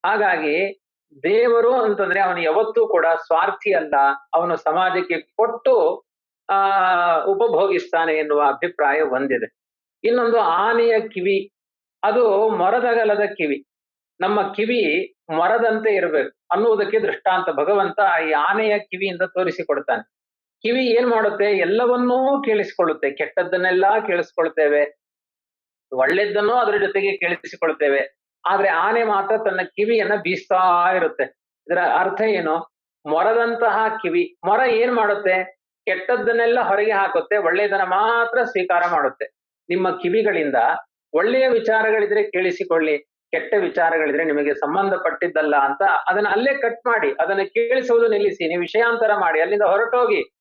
S1: ಹಾಗಾಗಿ ದೇವರು ಅಂತಂದ್ರೆ ಅವನು ಯಾವತ್ತೂ ಕೂಡ ಸ್ವಾರ್ಥಿ ಅಲ್ಲ. ಅವನು ಸಮಾಜಕ್ಕೆ ಕೊಟ್ಟು, ಆ, ಉಪಭೋಗಿಸ್ತಾನೆ ಎನ್ನುವ ಅಭಿಪ್ರಾಯ ಹೊಂದಿದೆ ಇನ್ನೊಂದು ಆನೆಯ ಕಿವಿ. ಅದು ಮೊರದಗಲದ ಕಿವಿ. ನಮ್ಮ ಕಿವಿ ಮೊರದಂತೆ ಇರಬೇಕು. ಅನ್ನುವುದಕ್ಕೆ ದೃಷ್ಟಾಂತ ಭಗವಂತ ಈ ಆನೆಯ ಕಿವಿಯಿಂದ ತೋರಿಸಿಕೊಡ್ತಾನೆ. ಕಿವಿ ಏನ್ ಮಾಡುತ್ತೆ? ಎಲ್ಲವನ್ನೂ ಕೇಳಿಸಿಕೊಳ್ಳುತ್ತೆ. ಕೆಟ್ಟದ್ದನ್ನೆಲ್ಲ ಕೇಳಿಸ್ಕೊಳ್ತೇವೆ. ಒಳ್ಳೆದ್ದನ್ನು ಅದರ ಜೊತೆಗೆ ಕೇಳಿಸಿಕೊಳ್ತೇವೆ. ಆದ್ರೆ ಆನೆ ಮಾತ್ರ ತನ್ನ ಕಿವಿಯನ್ನ ಬೀಸ್ತಾ ಇರುತ್ತೆ. ಇದರ ಅರ್ಥ ಏನು? ಮೊರದಂತಹ ಕಿವಿ, ಮೊರ ಏನ್ ಮಾಡುತ್ತೆ? ಕೆಟ್ಟದ್ದನ್ನೆಲ್ಲ ಹೊರಗೆ ಹಾಕುತ್ತೆ, ಒಳ್ಳೆಯದನ್ನ ಮಾತ್ರ ಸ್ವೀಕಾರ ಮಾಡುತ್ತೆ. ನಿಮ್ಮ ಕಿವಿಗಳಿಂದ ಒಳ್ಳೆಯ ವಿಚಾರಗಳಿದ್ರೆ ಕೇಳಿಸಿಕೊಳ್ಳಿ, ಕೆಟ್ಟ ವಿಚಾರಗಳಿದ್ರೆ ನಿಮಗೆ ಸಂಬಂಧಪಟ್ಟಿದ್ದಲ್ಲ ಅಂತ ಅದನ್ನ ಅಲ್ಲೇ ಕಟ್ ಮಾಡಿ, ಅದನ್ನ ಕೇಳಿಸುವುದು ನಿಲ್ಲಿಸಿ, ನೀವು ವಿಷಯಾಂತರ ಮಾಡಿ, ಅಲ್ಲಿಂದ ಹೊರಟೋಗಿ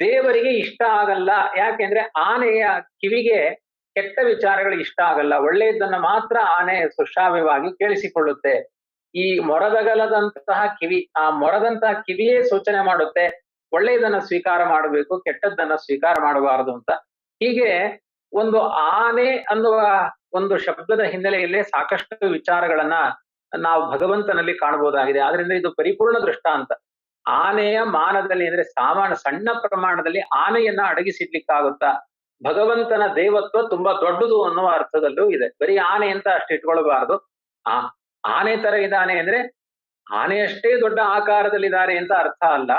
S1: ದೇವರಿಗೆ ಇಷ್ಟ ಆಗಲ್ಲ. ಯಾಕೆಂದ್ರೆ ಆನೆಯ ಕಿವಿಗೆ ಕೆಟ್ಟ ವಿಚಾರಗಳು ಇಷ್ಟ ಆಗಲ್ಲ. ಒಳ್ಳೆಯದನ್ನ ಮಾತ್ರ ಆನೆ ಸುಶ್ರಾವ್ಯವಾಗಿ ಕೇಳಿಸಿಕೊಳ್ಳುತ್ತೆ. ಈ ಮೊರದಗಲದಂತಹ ಕಿವಿ, ಆ ಮೊರದಂತಹ ಕಿವಿಯೇ ಸೂಚನೆ ಮಾಡುತ್ತೆ. ಒಳ್ಳೆಯದನ್ನ ಸ್ವೀಕಾರ ಮಾಡಬೇಕು, ಕೆಟ್ಟದ್ದನ್ನ ಸ್ವೀಕಾರ ಮಾಡಬಾರದು ಅಂತ. ಹೀಗೆ ಒಂದು ಆನೆ ಅನ್ನುವ ಒಂದು ಶಬ್ದದ ಹಿನ್ನೆಲೆಯಲ್ಲೇ ಸಾಕಷ್ಟು ವಿಚಾರಗಳನ್ನ ನಾವು ಭಗವಂತನಲ್ಲಿ ಕಾಣಬಹುದಾಗಿದೆ. ಆದ್ರಿಂದ ಇದು ಪರಿಪೂರ್ಣ ದೃಷ್ಟಾಂತ ಆನೆಯ ಮಾನದಲ್ಲಿ ಅಂದ್ರೆ ಸಾಮಾನ್ಯ ಸಣ್ಣ ಪ್ರಮಾಣದಲ್ಲಿ ಆನೆಯನ್ನ ಅಡಗಿಸಿಡ್ಲಿಕ್ಕಾಗುತ್ತಾ? ಭಗವಂತನ ದೇವತ್ವ ತುಂಬಾ ದೊಡ್ಡದು ಅನ್ನುವ ಅರ್ಥದಲ್ಲೂ ಇದೆ. ಬರೀ ಆನೆ ಅಂತ ಅಷ್ಟು ಇಟ್ಕೊಳ್ಬಾರ್ದು. ಆ, ಆನೆ ತರ ಇದ್ದಾನೆ ಅಂದ್ರೆ ಆನೆಯಷ್ಟೇ ದೊಡ್ಡ ಆಕಾರದಲ್ಲಿದ್ದಾರೆ ಅಂತ ಅರ್ಥ ಅಲ್ಲ.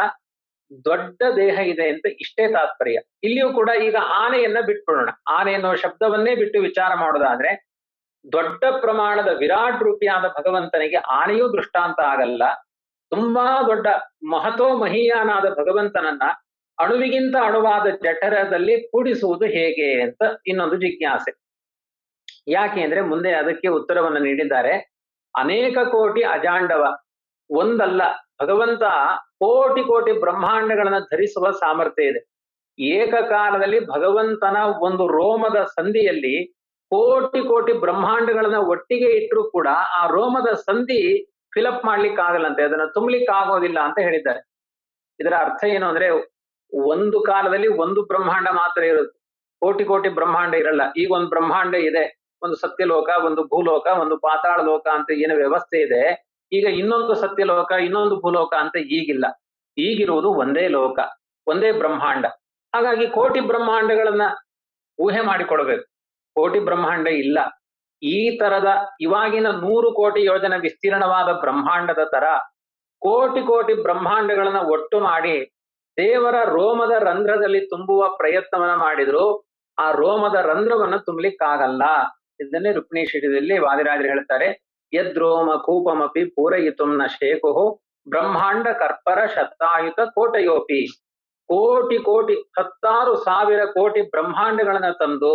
S1: ದೊಡ್ಡ ದೇಹ ಇದೆ ಅಂತ ಇಷ್ಟೇ ತಾತ್ಪರ್ಯ. ಇಲ್ಲಿಯೂ ಕೂಡ ಈಗ ಆನೆಯನ್ನ ಬಿಟ್ಬಿಡೋಣ. ಆನೆ ಅನ್ನೋ ಶಬ್ದವನ್ನೇ ಬಿಟ್ಟು ವಿಚಾರ ಮಾಡೋದಾದ್ರೆ ದೊಡ್ಡ ಪ್ರಮಾಣದ ವಿರಾಟ್ ರೂಪಿಯಾದ ಭಗವಂತನಿಗೆ ಆನೆಯೂ ದೃಷ್ಟಾಂತ ಆಗಲ್ಲ. ತುಂಬಾ ದೊಡ್ಡ ಮಹತೋ ಮಹೀಯಾನಾದ ಭಗವಂತನನ್ನ ಅಣುವಿಗಿಂತ ಅಣುವಾದ ಜಠರದಲ್ಲಿ ಕೂಡಿಸುವುದು ಹೇಗೆ ಅಂತ ಇನ್ನೊಂದು ಜಿಜ್ಞಾಸೆ. ಯಾಕೆ ಅಂದ್ರೆ ಮುಂದೆ ಅದಕ್ಕೆ ಉತ್ತರವನ್ನು ನೀಡಿದ್ದಾರೆ. ಅನೇಕ ಕೋಟಿ ಅಜಾಂಡವ, ಒಂದಲ್ಲ, ಭಗವಂತ ಕೋಟಿ ಕೋಟಿ ಬ್ರಹ್ಮಾಂಡಗಳನ್ನ ಧರಿಸುವ ಸಾಮರ್ಥ್ಯ ಇದೆ. ಏಕಕಾಲದಲ್ಲಿ ಭಗವಂತನ ಒಂದು ರೋಮದ ಸಂಧಿಯಲ್ಲಿ ಕೋಟಿ ಕೋಟಿ ಬ್ರಹ್ಮಾಂಡಗಳನ್ನ ಒಟ್ಟಿಗೆ ಇಟ್ಟರು ಕೂಡ ಆ ರೋಮದ ಸಂಧಿ ಫಿಲಪ್ ಮಾಡ್ಲಿಕ್ಕೆ ಆಗಲ್ಲಂತೆ ಅದನ್ನ ತುಂಬಲಿಕ್ಕೆ ಆಗೋದಿಲ್ಲ ಅಂತ ಹೇಳಿದ್ದಾರೆ. ಇದರ ಅರ್ಥ ಏನು ಅಂದ್ರೆ ಒಂದು ಕಾಲದಲ್ಲಿ ಒಂದು ಬ್ರಹ್ಮಾಂಡ ಮಾತ್ರ ಇರುತ್ತೆ. ಕೋಟಿ ಕೋಟಿ ಬ್ರಹ್ಮಾಂಡ ಇರಲ್ಲ. ಈಗ ಒಂದು ಬ್ರಹ್ಮಾಂಡ ಇದೆ, ಒಂದು ಸತ್ಯಲೋಕ, ಒಂದು ಭೂಲೋಕ, ಒಂದು ಪಾತಾಳ ಲೋಕ ಅಂತ ಏನು ವ್ಯವಸ್ಥೆ ಇದೆ. ಈಗ ಇನ್ನೊಂದು ಸತ್ಯಲೋಕ, ಇನ್ನೊಂದು ಭೂಲೋಕ ಅಂತ ಈಗಿಲ್ಲ. ಈಗಿರುವುದು ಒಂದೇ ಲೋಕ, ಒಂದೇ ಬ್ರಹ್ಮಾಂಡ. ಹಾಗಾಗಿ ಕೋಟಿ ಬ್ರಹ್ಮಾಂಡಗಳನ್ನ ಊಹೆ ಮಾಡಿಕೊಡ್ಬೇಕು. ಕೋಟಿ ಬ್ರಹ್ಮಾಂಡ ಇಲ್ಲ. ಈ ತರದ ಇವಾಗಿನ ನೂರು ಕೋಟಿ ಯೋಜನೆ ವಿಸ್ತೀರ್ಣವಾದ ಬ್ರಹ್ಮಾಂಡದ ತರ ಕೋಟಿ ಕೋಟಿ ಬ್ರಹ್ಮಾಂಡಗಳನ್ನ ಒಟ್ಟು ಮಾಡಿ ದೇವರ ರೋಮದ ರಂಧ್ರದಲ್ಲಿ ತುಂಬುವ ಪ್ರಯತ್ನವನ್ನ ಮಾಡಿದ್ರು. ಆ ರೋಮದ ರಂಧ್ರವನ್ನ ತುಂಬಲಿಕ್ಕಾಗಲ್ಲ. ಇದನ್ನೇ ರುಕ್ಮಿಣೀಶದಲ್ಲಿ ವಾದಿರಾಜರು ಹೇಳ್ತಾರೆ. ಯದ್ರೋಮ ಕೂಪಮಪಿ ಪೂರಯಿತು ನ ಶೇಕುಹು ಬ್ರಹ್ಮಾಂಡ ಕರ್ಪರ ಶತಾಯುತ ಕೋಟಯೋಪಿ. ಕೋಟಿ ಕೋಟಿ ಹತ್ತಾರು ಸಾವಿರ ಕೋಟಿ ಬ್ರಹ್ಮಾಂಡಗಳನ್ನ ತಂದು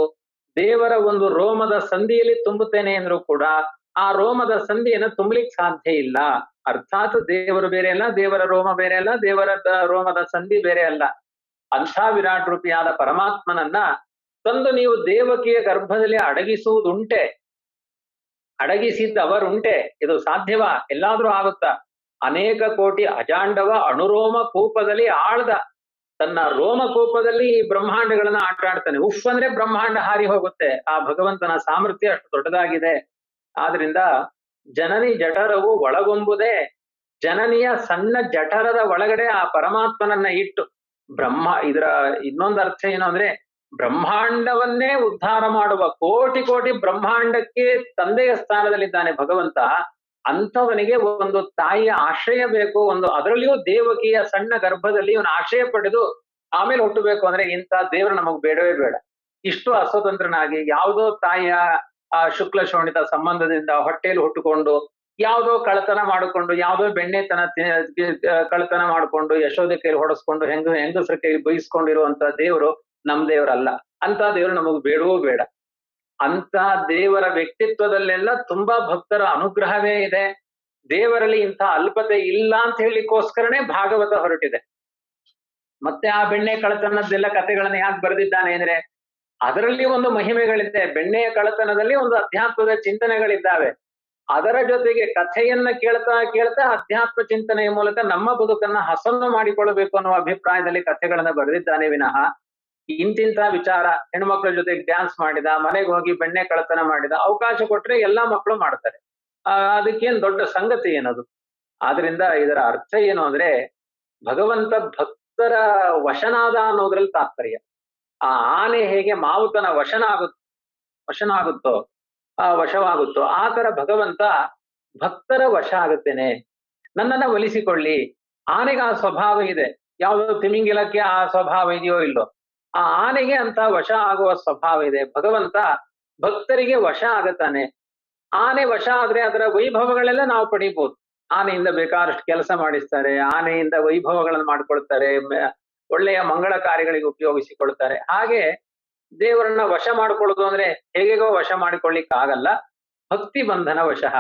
S1: ದೇವರ ಒಂದು ರೋಮದ ಸಂಧಿಯಲ್ಲಿ ತುಂಬುತ್ತೇನೆ ಅಂದ್ರೂ ಕೂಡ ಆ ರೋಮದ ಸಂಧಿಯನ್ನು ತುಂಬಲಿಕ್ಕೆ ಸಾಧ್ಯ ಇಲ್ಲ. ಅರ್ಥಾತ್ ದೇವರು ಬೇರೆ ಅಲ್ಲ, ದೇವರ ರೋಮ ಬೇರೆ ಅಲ್ಲ, ದೇವರ ರೋಮದ ಸಂಧಿ ಬೇರೆ ಅಲ್ಲ. ಅಂಥ ವಿರಾಟ್ ರೂಪಿಯಾದ ಪರಮಾತ್ಮನನ್ನ ತಂದು ನೀವು ದೇವಕಿಯ ಗರ್ಭದಲ್ಲಿ ಅಡಗಿಸುವುದುಂಟೆ. ಅಡಗಿಸಿದ್ದವರುಂಟೆ ಇದು ಸಾಧ್ಯವಾ? ಎಲ್ಲಾದ್ರೂ ಆಗುತ್ತಾ? ಅನೇಕ ಕೋಟಿ ಅಜಾಂಡವ ಅಣುರೋಮ ಕೂಪದಲ್ಲಿ ಆಳ್ದ. ತನ್ನ ರೋಮ ಕೋಪದಲ್ಲಿ ಈ ಬ್ರಹ್ಮಾಂಡಗಳನ್ನ ಆಟ ಆಡ್ತಾನೆ. ಉಫ್ ಅಂದ್ರೆ ಬ್ರಹ್ಮಾಂಡ ಹಾರಿ ಹೋಗುತ್ತೆ. ಆ ಭಗವಂತನ ಸಾಮರ್ಥ್ಯ ಅಷ್ಟು ದೊಡ್ಡದಾಗಿದೆ. ಆದ್ರಿಂದ ಜನನಿ ಜಠರವು ಒಳಗೊಂಬುದೇ ಜನನಿಯ ಸಣ್ಣ ಜಠರದ ಒಳಗಡೆ ಆ ಪರಮಾತ್ಮನನ್ನ ಇಟ್ಟು ಬ್ರಹ್ಮ ಇದರ ಇನ್ನೊಂದು ಅರ್ಥ ಏನು ಅಂದ್ರೆ ಬ್ರಹ್ಮಾಂಡವನ್ನೇ ಉದ್ಧಾರ ಮಾಡುವ ಕೋಟಿ ಕೋಟಿ ಬ್ರಹ್ಮಾಂಡಕ್ಕೆ ತಂದೆಯ ಸ್ಥಾನದಲ್ಲಿದ್ದಾನೆ ಭಗವಂತ, ಅಂಥವನಿಗೆ ಒಂದು ತಾಯಿಯ ಆಶ್ರಯ ಬೇಕು, ಒಂದು ಅದರಲ್ಲಿಯೂ ದೇವಕಿಯ ಸಣ್ಣ ಗರ್ಭದಲ್ಲಿ ಇವನು ಆಶ್ರಯ ಪಡೆದು ಆಮೇಲೆ ಹುಟ್ಟಬೇಕು ಅಂದ್ರೆ ಇಂಥ ದೇವರು ನಮಗ್ ಬೇಡವೇ ಬೇಡ. ಇಷ್ಟು ಅಸ್ವತಂತ್ರನಾಗಿ ಯಾವುದೋ ತಾಯಿಯ ಆ ಶುಕ್ಲ ಶೋಣಿತ ಸಂಬಂಧದಿಂದ ಹೊಟ್ಟೆಯಲ್ಲಿ ಹುಟ್ಟುಕೊಂಡು ಯಾವುದೋ ಕಳತನ ಮಾಡಿಕೊಂಡು, ಯಾವುದೋ ಬೆಣ್ಣೆತನ ಕಳತನ ಮಾಡಿಕೊಂಡು, ಯಶೋಧೆ ಕೈಲಿ ಹೊಡೆಸ್ಕೊಂಡು, ಹೆಂಗ, ಹೆಂಗಸರ ಕೈಲಿ ಬೈಸ್ಕೊಂಡಿರುವಂತ ದೇವರು ನಮ್ ದೇವರಲ್ಲ. ಅಂತ ದೇವರು ನಮಗ್ ಬೇಡವೂ ಬೇಡ. ಅಂತ ದೇವರ ವ್ಯಕ್ತಿತ್ವದಲ್ಲೆಲ್ಲ ತುಂಬಾ ಭಕ್ತರ ಅನುಗ್ರಹವೇ ಇದೆ. ದೇವರಲ್ಲಿ ಇಂಥ ಅಲ್ಪತೆ ಇಲ್ಲ ಅಂತ ಹೇಳಿಕ್ಕೋಸ್ಕರನೇ ಭಾಗವತ ಹೊರಟಿದೆ. ಮತ್ತೆ ಆ ಬೆಣ್ಣೆ ಕಳತನದ್ದೆಲ್ಲ ಕಥೆಗಳನ್ನ ಯಾಕೆ ಬರೆದಿದ್ದಾನೆ ಅಂದ್ರೆ ಅದರಲ್ಲಿ ಒಂದು ಮಹಿಮೆಗಳಿದೆ. ಬೆಣ್ಣೆಯ ಕಳತನದಲ್ಲಿ ಒಂದು ಅಧ್ಯಾತ್ಮದ ಚಿಂತನೆಗಳಿದ್ದಾವೆ. ಅದರ ಜೊತೆಗೆ ಕಥೆಯನ್ನ ಕೇಳ್ತಾ ಕೇಳ್ತಾ ಅಧ್ಯಾತ್ಮ ಚಿಂತನೆಯ ಮೂಲಕ ನಮ್ಮ ಬದುಕನ್ನ ಹಸನ್ನು ಮಾಡಿಕೊಳ್ಳಬೇಕು ಅನ್ನುವ ಅಭಿಪ್ರಾಯದಲ್ಲಿ ಕಥೆಗಳನ್ನ ಬರೆದಿದ್ದಾನೆ ವಿನಃ. ಇಂತಿಂತ ವಿಚಾರ ಹೆಣ್ಮಕ್ಳ ಜೊತೆಗೆ ಡ್ಯಾನ್ಸ್ ಮಾಡಿದ, ಮನೆಗೆ ಹೋಗಿ ಬೆಣ್ಣೆ ಕಳತನ ಮಾಡಿದ, ಅವಕಾಶ ಕೊಟ್ರೆ ಎಲ್ಲಾ ಮಕ್ಕಳು ಮಾಡ್ತಾರೆ. ಅದಕ್ಕೇನು ದೊಡ್ಡ ಸಂಗತಿ ಏನದು? ಆದ್ರಿಂದ ಇದರ ಅರ್ಥ ಏನು ಅಂದ್ರೆ ಭಗವಂತ ಭಕ್ತರ ವಶನಾದ ಅನ್ನೋದ್ರಲ್ಲಿ ತಾತ್ಪರ್ಯ. ಆ ಆನೆ ಹೇಗೆ ಮಾವುತನ ವಶನ ಆಗುತ್ತೋ ವಶನಾಗುತ್ತೋ, ಆ ವಶವಾಗುತ್ತೋ, ಆ ತರ ಭಗವಂತ ಭಕ್ತರ ವಶ ಆಗುತ್ತೇನೆ. ನನ್ನನ್ನ ಒಲಿಸಿಕೊಳ್ಳಿ. ಆನೆಗೆ ಆ ಸ್ವಭಾವ ಇದೆ. ಯಾವುದೋ ತಿಮಿಂಗಿಲಕ್ಕೆ ಆ ಸ್ವಭಾವ ಇದೆಯೋ ಇಲ್ಲೋ. ಆ ಆನೆಗೆ ಅಂತ ವಶ ಆಗುವ ಸ್ವಭಾವ ಇದೆ. ಭಗವಂತ ಭಕ್ತರಿಗೆ ವಶ ಆಗತಾನೆ ಆನೆ ವಶ ಆದ್ರೆ ಅದರ ವೈಭವಗಳೆಲ್ಲ ನಾವು ಪಡಿಬಹುದು ಆನೆಯಿಂದ ಬೇಕಾದಷ್ಟು ಕೆಲಸ ಮಾಡಿಸ್ತಾರೆ. ಆನೆಯಿಂದ ವೈಭವಗಳನ್ನು ಮಾಡ್ಕೊಳ್ತಾರೆ. ಒಳ್ಳೆಯ ಮಂಗಳ ಕಾರ್ಯಗಳಿಗೆ ಉಪಯೋಗಿಸಿಕೊಳ್ತಾರೆ ಹಾಗೆ ದೇವರನ್ನ ವಶ ಮಾಡಿಕೊಳ್ಳೋದು ಅಂದ್ರೆ ಹೇಗೆಗೋ ವಶ ಮಾಡಿಕೊಳ್ಳಿಕ್ ಆಗಲ್ಲ. ಭಕ್ತಿ ಬಂಧನ ವಶಃ.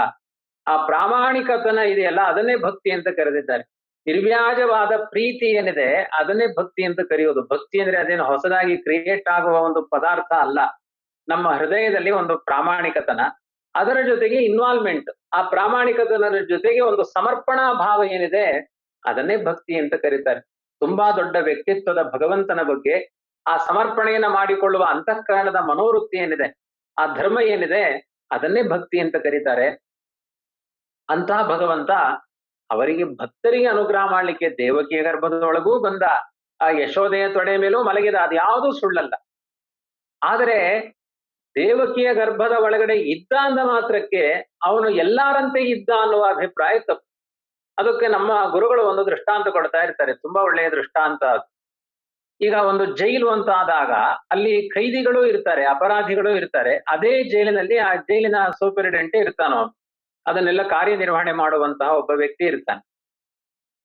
S1: ಆ ಪ್ರಾಮಾಣಿಕತನ ಇದೆಯಲ್ಲ, ಅದನ್ನೇ ಭಕ್ತಿ ಅಂತ ಕರೆದಿದ್ದಾರೆ. ನಿರ್ವ್ಯಾಜವಾದ ಪ್ರೀತಿ ಏನಿದೆ, ಅದನ್ನೇ ಭಕ್ತಿ ಅಂತ ಕರೆಯೋದು. ಭಕ್ತಿ ಅಂದ್ರೆ ಅದೇನು ಹೊಸದಾಗಿ ಕ್ರಿಯೇಟ್ ಆಗುವ ಒಂದು ಪದಾರ್ಥ ಅಲ್ಲ. ನಮ್ಮ ಹೃದಯದಲ್ಲಿ ಒಂದು ಪ್ರಾಮಾಣಿಕತನ. ಅದರ ಜೊತೆಗೆ ಇನ್ವಾಲ್ವ್ಮೆಂಟ್ ಆ ಪ್ರಾಮಾಣಿಕತನದ ಜೊತೆಗೆ ಒಂದು ಸಮರ್ಪಣಾ ಭಾವ ಏನಿದೆ, ಅದನ್ನೇ ಭಕ್ತಿ ಅಂತ ಕರೀತಾರೆ. ತುಂಬಾ ದೊಡ್ಡ ವ್ಯಕ್ತಿತ್ವದ ಭಗವಂತನ ಬಗ್ಗೆ ಆ ಸಮರ್ಪಣೆಯನ್ನ ಮಾಡಿಕೊಳ್ಳುವ ಅಂತಃಕರಣದ ಮನೋವೃತ್ತಿ ಏನಿದೆ, ಆ ಧರ್ಮ ಏನಿದೆ, ಅದನ್ನೇ ಭಕ್ತಿ ಅಂತ ಕರೀತಾರೆ. ಅಂತಹ ಭಗವಂತ ಅವರಿಗೆ ಭಕ್ತರಿಗೆ ಅನುಗ್ರಹ ಮಾಡ್ಲಿಕ್ಕೆ ದೇವಕಿಯ ಗರ್ಭದೊಳಗೂ ಬಂದ ಆ ಯಶೋದೆಯ ತೊಡೆ ಮೇಲೂ ಮಲಗಿದ, ಅದು ಯಾವುದೂ ಸುಳ್ಳಲ್ಲ. ಆದರೆ ದೇವಕಿಯ ಗರ್ಭದ ಒಳಗಡೆ ಇದ್ದ ಅಂದ ಮಾತ್ರಕ್ಕೆ ಅವನು ಎಲ್ಲಾರಂತೆ ಇದ್ದ ಅನ್ನುವ ಅಭಿಪ್ರಾಯ ತಪ್ಪು ಅದಕ್ಕೆ ನಮ್ಮ ಗುರುಗಳು ಒಂದು ದೃಷ್ಟಾಂತ ಕೊಡ್ತಾ ಇರ್ತಾರೆ. ತುಂಬಾ ಒಳ್ಳೆಯ ದೃಷ್ಟಾಂತ ಅದು. ಈಗ ಒಂದು ಜೈಲು ಅಂತ ಆದಾಗ ಅಲ್ಲಿ ಖೈದಿಗಳು ಇರ್ತಾರೆ, ಅಪರಾಧಿಗಳು ಇರ್ತಾರೆ. ಅದೇ ಜೈಲಿನಲ್ಲಿ ಆ ಜೈಲಿನ ಸೂಪರಿಡೆಂಟ್ ಇರ್ತಾನೋ ಅದನ್ನೆಲ್ಲ ಕಾರ್ಯನಿರ್ವಹಣೆ ಮಾಡುವಂತಹ ಒಬ್ಬ ವ್ಯಕ್ತಿ ಇರ್ತಾನೆ.